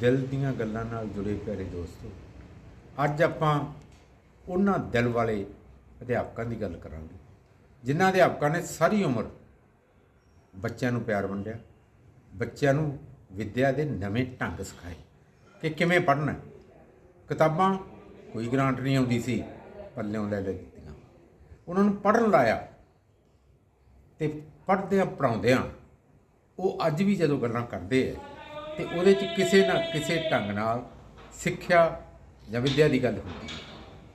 ਦਿਲ ਦੀਆਂ ਗੱਲਾਂ ਨਾਲ ਜੁੜੇ ਪਿਆਰੇ ਦੋਸਤੋ, ਅੱਜ ਆਪਾਂ ਉਹਨਾਂ ਦਿਲ ਵਾਲੇ ਅਧਿਆਪਕਾਂ ਦੀ ਗੱਲ ਕਰਾਂਗੇ, ਜਿਨ੍ਹਾਂ ਅਧਿਆਪਕਾਂ ਨੇ ਸਾਰੀ ਉਮਰ ਬੱਚਿਆਂ ਨੂੰ ਪਿਆਰ ਵੰਡਿਆ, ਬੱਚਿਆਂ ਨੂੰ ਵਿੱਦਿਆ ਦੇ ਨਵੇਂ ਢੰਗ ਸਿਖਾਏ, ਕਿ ਕਿਵੇਂ ਪੜ੍ਹਨਾ ਕਿਤਾਬਾਂ ਕੋਈ ਗ੍ਰਾਂਟ ਨਹੀਂ ਆਉਂਦੀ ਸੀ, ਪੱਲਿਓਂ ਲੈ ਲੈ ਦਿੱਤੀਆਂ। ਉਹਨਾਂ ਨੂੰ ਪੜ੍ਹਨ ਲਾਇਆ ਤੇ ਪੜ੍ਹਦਿਆਂ ਪੜਾਉਂਦਿਆਂ ਉਹ ਅੱਜ ਵੀ ਜਦੋਂ ਗੱਲਾਂ ਕਰਦੇ ਐ ਤੇ ਉਹਦੇ 'ਚ ਕਿਸੇ ਨਾ ਕਿਸੇ ਢੰਗ ਨਾਲ ਸਿੱਖਿਆ ਜਾਂ ਵਿੱਦਿਆ ਦੀ ਗੱਲ ਹੁੰਦੀ ਹੈ।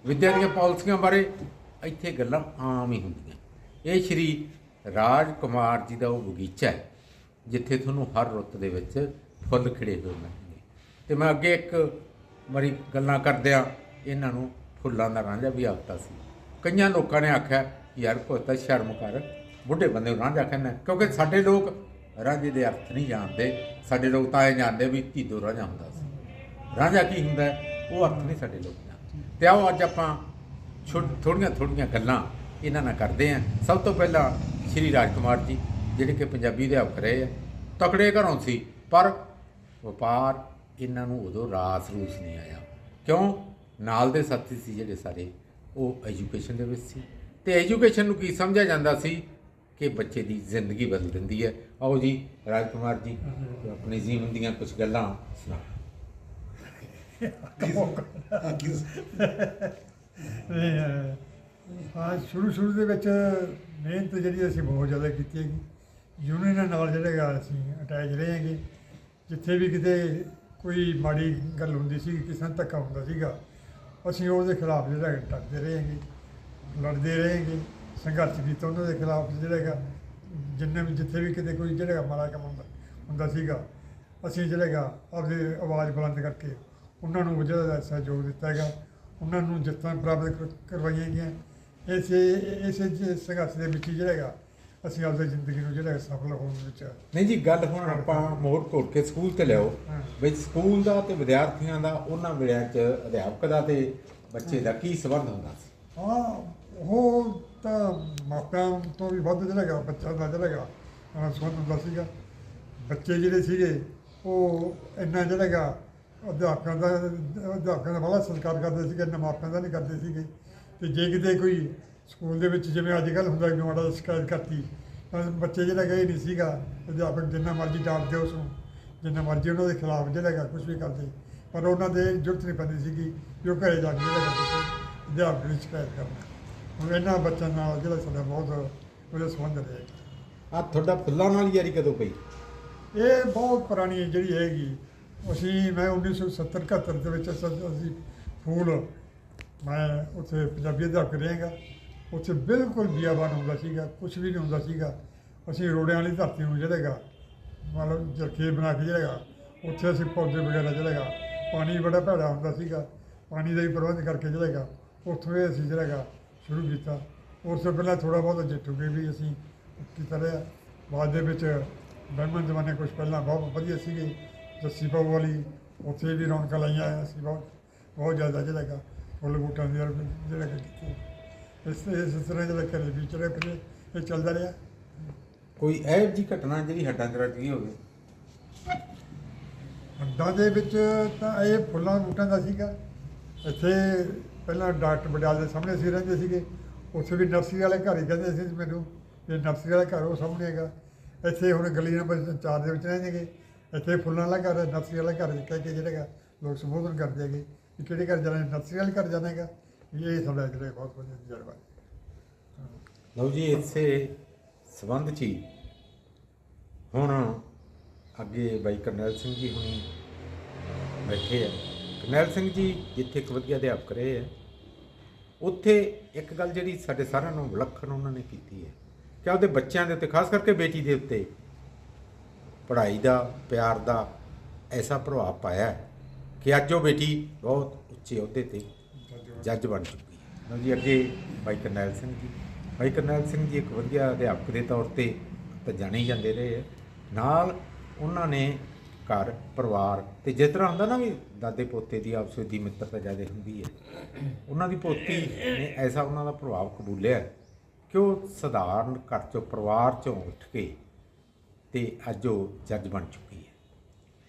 ਵਿੱਦਿਆ ਦੀਆਂ ਪਾਲਿਸੀਆਂ ਬਾਰੇ ਇੱਥੇ ਗੱਲਾਂ ਆਮ ਹੀ ਹੁੰਦੀਆਂ। ਇਹ ਸ਼੍ਰੀ ਰਾਜ ਕੁਮਾਰ ਜੀ ਦਾ ਉਹ ਬਗੀਚਾ ਹੈ, ਜਿੱਥੇ ਤੁਹਾਨੂੰ ਹਰ ਰੁੱਤ ਦੇ ਵਿੱਚ ਫੁੱਲ ਖਿੜੇ ਹੋਏ ਮਿਲਣਗੇ। ਤੇ ਮੈਂ ਅੱਗੇ ਇੱਕ ਵਾਰੀ ਗੱਲਾਂ ਕਰਦਿਆਂ ਇਹਨਾਂ ਨੂੰ ਫੁੱਲਾਂ ਦਾ ਰਾਂਝਾ ਵੀ ਆਖਤਾ ਸੀ। ਕਈਆਂ ਲੋਕਾਂ ਨੇ ਆਖਿਆ, ਯਾਰ ਪੁੱਤ, ਸ਼ਰਮ ਕਰ। ਬੁੱਢੇ ਬੰਦੇ ਨੂੰ ਰਾਂਝਾ ਕਹਿੰਦਾ ਕਿਉਂਕਿ ਸਾਡੇ ਲੋਕ ਰਾਂਝੇ ਦੇ ਅਰਥ ਨਹੀਂ ਜਾਣਦੇ, ਸਾਡੇ ਲੋਕ ਤਾਂ ਇਹ ਜਾਣਦੇ ਵੀ ਧੀਦੋ ਰਾਂਝਾ ਹੁੰਦਾ ਸੀ। ਰਾਂਝਾ ਕੀ ਹੁੰਦਾ ਉਹ ਅਰਥ ਨਹੀਂ ਸਾਡੇ ਲੋਕ ਜਾਣਦੇ। ਤੇ ਆਓ ਅੱਜ ਆਪਾਂ ਥੋੜੀਆਂ ਥੋੜੀਆਂ ਗੱਲਾਂ ਇਹਨਾਂ ਨਾਲ ਕਰਦੇ ਆਂ ਸਭ ਤੋਂ ਪਹਿਲਾਂ ਸ਼੍ਰੀ ਰਾਜਕੁਮਾਰ ਜੀ, ਜਿਹੜੇ ਕਿ ਪੰਜਾਬੀ ਦੇ ਅਫਸਰ ਰਹੇ ਆ, ਤਕੜੇ ਘਰੋਂ ਸੀ, ਪਰ ਵਪਾਰ ਇਹਨਾਂ ਨੂੰ ਉਦੋਂ ਰਾਸ ਰੂਸ ਨਹੀਂ ਆਇਆ। ਕਿਉਂ? ਨਾਲ ਦੇ ਸਾਥੀ ਸੀ ਜਿਹੜੇ ਸਾਰੇ, ਉਹ ਐਜੂਕੇਸ਼ਨ ਦੇ ਵਿੱਚ ਸੀ। ਤੇ ਐਜੂਕੇਸ਼ਨ ਨੂੰ ਕੀ ਸਮਝਿਆ ਜਾਂਦਾ ਸੀ? ਕਿ ਬੱਚੇ ਦੀ ਜ਼ਿੰਦਗੀ ਬਦਲ ਦਿੰਦੀ ਹੈ। ਆਓ ਜੀ ਰਾਜਕੁਮਾਰ ਜੀ ਆਪਣੀ ਜੀਵਨ ਦੀਆਂ ਕੁਝ ਗੱਲਾਂ ਨਹੀਂ ਆ ਸ਼ੁਰੂ ਸ਼ੁਰੂ ਦੇ ਵਿੱਚ ਮਿਹਨਤ ਜਿਹੜੀ ਅਸੀਂ ਬਹੁਤ ਜ਼ਿਆਦਾ ਕੀਤੀ ਹੈਗੀ। ਯੂਨੀਅਨਾਂ ਨਾਲ ਜਿਹੜੇ ਅਸੀਂ ਅਟੈਚ ਰਹੇ ਹੈਗੇ। ਜਿੱਥੇ ਵੀ ਕਿਤੇ ਕੋਈ ਮਾੜੀ ਗੱਲ ਹੁੰਦੀ ਸੀ ਕਿਸੇ ਨਾਲ ਧੱਕਾ ਹੁੰਦਾ ਸੀਗਾ ਅਸੀਂ ਉਹਦੇ ਖਿਲਾਫ ਜਿਹੜਾ ਹੈਗਾ ਡਟਦੇ ਰਹੇ ਹੈਗੇ। ਲੜਦੇ ਰਹੇ ਹੈਗੇ। ਸੰਘਰਸ਼ ਕੀਤਾ ਉਹਨਾਂ ਦੇ ਖਿਲਾਫ ਜਿਹੜਾ ਹੈਗਾ। ਜਿੰਨੇ ਵੀ ਜਿੱਥੇ ਵੀ ਕਿਤੇ ਕੋਈ ਜਿਹੜਾ ਹੈਗਾ ਮਾੜਾ ਕੰਮ ਹੁੰਦਾ ਹੁੰਦਾ ਸੀਗਾ ਅਸੀਂ ਜਿਹੜਾ ਹੈਗਾ ਆਪਦੀ ਆਵਾਜ਼ ਬੁਲੰਦ ਕਰਕੇ ਉਹਨਾਂ ਨੂੰ ਜਿਹੜਾ ਸਹਿਯੋਗ ਦਿੱਤਾ ਹੈਗਾ। ਉਹਨਾਂ ਨੂੰ ਜਿੱਤਾਂ ਪ੍ਰਾਪਤ ਕਰ- ਕਰਵਾਈਆਂ ਗਈਆਂ। ਇਸੇ ਇਸੇ ਸੰਘਰਸ਼ ਦੇ ਵਿੱਚ ਹੀ ਜਿਹੜਾ ਹੈਗਾ ਅਸੀਂ ਆਪਦੀ ਜ਼ਿੰਦਗੀ ਨੂੰ ਜਿਹੜਾ ਸਫਲ ਹੋਣ ਵਿੱਚ ਨਹੀਂ ਜੀ ਗੱਲ ਹੁਣ ਆਪਾਂ ਮੋੜ ਘੋੜ ਕੇ ਸਕੂਲ ਤੇ ਲਿਆਓ। ਹਾਂ। ਵੀ ਸਕੂਲ ਦਾ ਤੇ ਵਿਦਿਆਰਥੀਆਂ ਦਾ ਉਹਨਾਂ ਵੇਲਿਆਂ 'ਚ ਅਧਿਆਪਕ ਦਾ ਤੇ ਬੱਚੇ ਦਾ ਕੀ ਸੰਬੰਧ ਹੁੰਦਾ ਸੀ? ਹਾਂ ਉਹ ਤਾਂ ਮਾਪਿਆਂ ਤੋਂ ਵੀ ਵੱਧ ਜਿਹੜਾ ਹੈਗਾ ਬੱਚਾ ਦਾ ਜਿਹੜਾ ਹੈਗਾ ਅਹ ਸੰਬੰਧ ਹੁੰਦਾ ਸੀਗਾ। ਬੱਚੇ ਜਿਹੜੇ ਸੀਗੇ, ਉਹ ਇੰਨਾ ਜਿਹੜਾ ਹੈਗਾ, ਅਧਿਆਪਕਾਂ ਦਾ ਅਧਿਆਪਕਾਂ ਦਾ ਬੜਾ ਸਤਿਕਾਰ ਕਰਦੇ ਸੀਗੇ, ਇੰਨਾ ਮਾਪਿਆਂ ਦਾ ਨਹੀਂ ਕਰਦੇ ਸੀਗੇ। ਤੇ ਜੇ ਕਿਤੇ ਕੋਈ ਸਕੂਲ ਦੇ ਵਿੱਚ ਜਿਵੇਂ ਅੱਜ ਕੱਲ੍ਹ ਹੁੰਦਾ ਕਿ ਮਾੜਾ ਸ਼ਿਕਾਇਤ ਕਰਤੀ, ਤਾਂ ਬੱਚੇ ਜਿਹੜਾ ਹੈਗਾ ਇਹ ਨਹੀਂ ਸੀਗਾ। ਅਧਿਆਪਕ ਜਿੰਨਾ ਮਰਜ਼ੀ ਡਾਂਟਦੇ ਉਸ ਨੂੰ ਜਿੰਨਾ ਮਰਜ਼ੀ ਉਹਨਾਂ ਦੇ ਖਿਲਾਫ ਜਿਹੜਾ ਹੈਗਾ ਕੁਝ ਵੀ ਕਰਦੇ। ਪਰ ਉਹਨਾਂ ਦੇ ਜ਼ਰੂਰਤ ਨਹੀਂ ਪੈਂਦੀ ਸੀਗੀ ਵੀ ਉਹ ਘਰੇ ਜਾ ਕੇ ਜਿਹੜਾ ਕਰਦੇ ਤੁਸੀਂ ਅਧਿਆਪਕ ਦੀ ਸ਼ਿਕਾਇਤ ਕਰਨਾ ਹੁਣ ਇਹਨਾਂ ਬੱਚਿਆਂ ਨਾਲ ਜਿਹੜਾ ਸਾਡਾ ਬਹੁਤ ਉਹਦੇ ਸੰਬੰਧ ਰਹੇ ਆ ਤੁਹਾਡਾ ਫੁੱਲਾਂ ਨਾਲ ਯਾਰੀ ਕਦੋਂ ਪਈ? ਇਹ ਬਹੁਤ ਪੁਰਾਣੀ ਜਿਹੜੀ ਹੈਗੀ ਅਸੀਂ ਮੈਂ 1970 71 ਦੇ ਵਿੱਚ ਅਸ- ਅਸੀਂ ਫੂਲ ਮੈਂ ਉੱਥੇ ਪੰਜਾਬੀ ਅਧਿਆਪਕ ਰਹੇਗਾ। ਉੱਥੇ ਬਿਲਕੁਲ ਬਿਆਬਾਨ ਹੁੰਦਾ ਸੀਗਾ ਕੁਝ ਵੀ ਨਹੀਂ ਹੁੰਦਾ ਸੀਗਾ। ਅਸੀਂ ਰੋੜਿਆਂ ਵਾਲੀ ਧਰਤੀ ਨੂੰ ਜਿਹੜਾ ਹੈਗਾ ਮਤਲਬ ਜਰਖੇ ਬਣਾ ਕੇ ਜਿਹੜਾ ਹੈਗਾ ਉੱਥੇ ਅਸੀਂ ਪੌਦੇ ਵਗੈਰਾ ਜਿਹੜਾ ਹੈਗਾ ਪਾਣੀ ਬੜਾ ਭੈੜਾ ਹੁੰਦਾ ਸੀਗਾ। ਪਾਣੀ ਦਾ ਹੀ ਪ੍ਰਬੰਧ ਕਰਕੇ ਜਿਹੜਾ ਹੈਗਾ ਉੱਥੋਂ ਅਸੀਂ ਜਿਹੜਾ ਹੈਗਾ ਸ਼ੁਰੂ ਕੀਤਾ। ਉਸ ਤੋਂ ਪਹਿਲਾਂ ਥੋੜਾ ਬਹੁਤ ਜੱਟੂਗੇ ਵੀ ਅਸੀਂ ਕੀਤਾ ਰਿਹਾ ਬਾਅਦ ਦੇ ਵਿੱਚ ਬ੍ਰਹਮਣ ਜ਼ਮਾਨੇ ਕੁਝ ਪਹਿਲਾਂ ਬਹੁਤ ਵਧੀਆ ਸੀਗੇ। ਜੱਸੀ ਪਾਉ ਵਾਲੀ ਉੱਥੇ ਵੀ ਰੌਣਕਾਂ ਲਾਈਆਂ ਅਸੀਂ ਬਹੁਤ ਬਹੁਤ ਜ਼ਿਆਦਾ ਜਿਹੜਾ ਹੈਗਾ ਫੁੱਲ ਬੂਟਾਂ ਦੇ ਜਿਹੜਾ ਕੀਤੇ। ਇਸ ਇਸ ਤਰ੍ਹਾਂ ਜਿਹੜਾ ਘਰੇ ਵੀ ਚਲੇ ਪਏ ਇਹ ਚੱਲਦਾ ਰਿਹਾ। ਕੋਈ ਇਹੋ ਜਿਹੀ ਘਟਨਾ ਜਿਹੜੀ ਹੱਡਾਂ ਚ ਰਚ ਗਈ ਹੋਵੇ? ਹੱਡਾਂ ਦੇ ਵਿੱਚ ਤਾਂ ਇਹ ਫੁੱਲਾਂ ਬੂਟਾਂ ਦਾ ਸੀਗਾ। ਇੱਥੇ ਪਹਿਲਾਂ ਡਾਕਟਰ ਬਡਾਲ ਦੇ ਸਾਹਮਣੇ ਅਸੀਂ ਰਹਿੰਦੇ ਸੀਗੇ, ਉੱਥੇ ਵੀ ਨਰਸਰੀ ਵਾਲੇ ਘਰ ਹੀ ਕਹਿੰਦੇ ਸੀ ਮੈਨੂੰ ਇਹ ਨਰਸਰੀ ਵਾਲਾ ਘਰ ਉਹ ਸਾਹਮਣੇ ਹੈਗਾ। ਇੱਥੇ ਹੁਣ ਗਲੀ ਨੰਬਰ 4 ਦੇ ਵਿੱਚ ਰਹਿੰਦੇਗੇ ਇੱਥੇ ਫੁੱਲਾਂ ਵਾਲਾ ਘਰ ਨਰਸਰੀ ਵਾਲਾ ਘਰ ਕਹਿ ਕੇ ਜਿਹੜਾ ਲੋਕ ਸੰਬੋਧਨ ਕਰਦੇ ਹੈਗੇ। ਕਿ ਕਿਹੜੇ ਘਰ ਜਾਣਾ ਨਰਸਰੀ ਵਾਲੇ ਘਰ ਜਾਣਾ ਹੈਗਾ। ਇਹ ਸਾਡਾ ਜਿਹੜਾ ਬਹੁਤ ਵਧੀਆ ਤਜਰਬਾ ਲਓ ਜੀ ਇਸੇ ਸਬੰਧ 'ਚ ਹੀ। ਹੁਣ ਅੱਗੇ ਬਾਈ ਕਰਨੈਲ ਸਿੰਘ ਜੀ ਹੁਣੀ ਬੈਠੇ ਆ। ਕਰਨੈਲ ਸਿੰਘ ਜੀ, ਜਿੱਥੇ ਇੱਕ ਵਧੀਆ ਅਧਿਆਪਕ ਰਹੇ ਆ। ਉੱਥੇ ਇੱਕ ਗੱਲ ਜਿਹੜੀ ਸਾਡੇ ਸਾਰਿਆਂ ਨੂੰ ਵਿਲੱਖਣ ਉਹਨਾਂ ਨੇ ਕੀਤੀ ਹੈ ਕਿ ਉਹਦੇ ਬੱਚਿਆਂ ਦੇ ਉੱਤੇ, ਖਾਸ ਕਰਕੇ ਬੇਟੀ ਦੇ ਉੱਤੇ ਪੜ੍ਹਾਈ ਦਾ, ਪਿਆਰ ਦਾ ਐਸਾ ਪ੍ਰਭਾਵ ਪਾਇਆ ਕਿ ਅੱਜ ਉਹ ਬੇਟੀ ਬਹੁਤ ਉੱਚੇ ਅਹੁਦੇ ਤੇ ਜੱਜ ਬਣ ਚੁੱਕੀ ਹੈ ਲਓ ਜੀ, ਅੱਗੇ ਭਾਈ ਕਰਨੈਲ ਸਿੰਘ ਜੀ ਭਾਈ ਕਰਨੈਲ ਸਿੰਘ ਜੀ ਇੱਕ ਵਧੀਆ ਅਧਿਆਪਕ ਦੇ ਤੌਰ ਤੇ ਤਾਂ ਜਾਣੇ ਹੀ ਜਾਂਦੇ ਰਹੇ ਹੈ। ਨਾਲ ਉਹਨਾਂ ਨੇ ਘਰ, ਪਰਿਵਾਰ ਤੇ ਜਿਸ ਤਰ੍ਹਾਂ ਹੁੰਦਾ ਨਾ ਵੀ ਦਾਦੇ ਪੋਤੇ ਦੀ ਆਪਸ ਵਿੱਚ ਦੀ ਮਿੱਤਰਤਾ ਜ਼ਿਆਦਾ ਹੁੰਦੀ ਹੈ। ਉਹਨਾਂ ਦੀ ਪੋਤੀ ਨੇ ਐਸਾ ਉਹਨਾਂ ਦਾ ਪ੍ਰਭਾਵ ਕਬੂਲਿਆ ਕਿ ਉਹ ਸਧਾਰਨ ਘਰ ਚੋਂ, ਪਰਿਵਾਰ ਚੋਂ ਉੱਠ ਕੇ ਤੇ ਅੱਜ ਉਹ ਜੱਜ ਬਣ ਚੁੱਕੀ ਹੈ।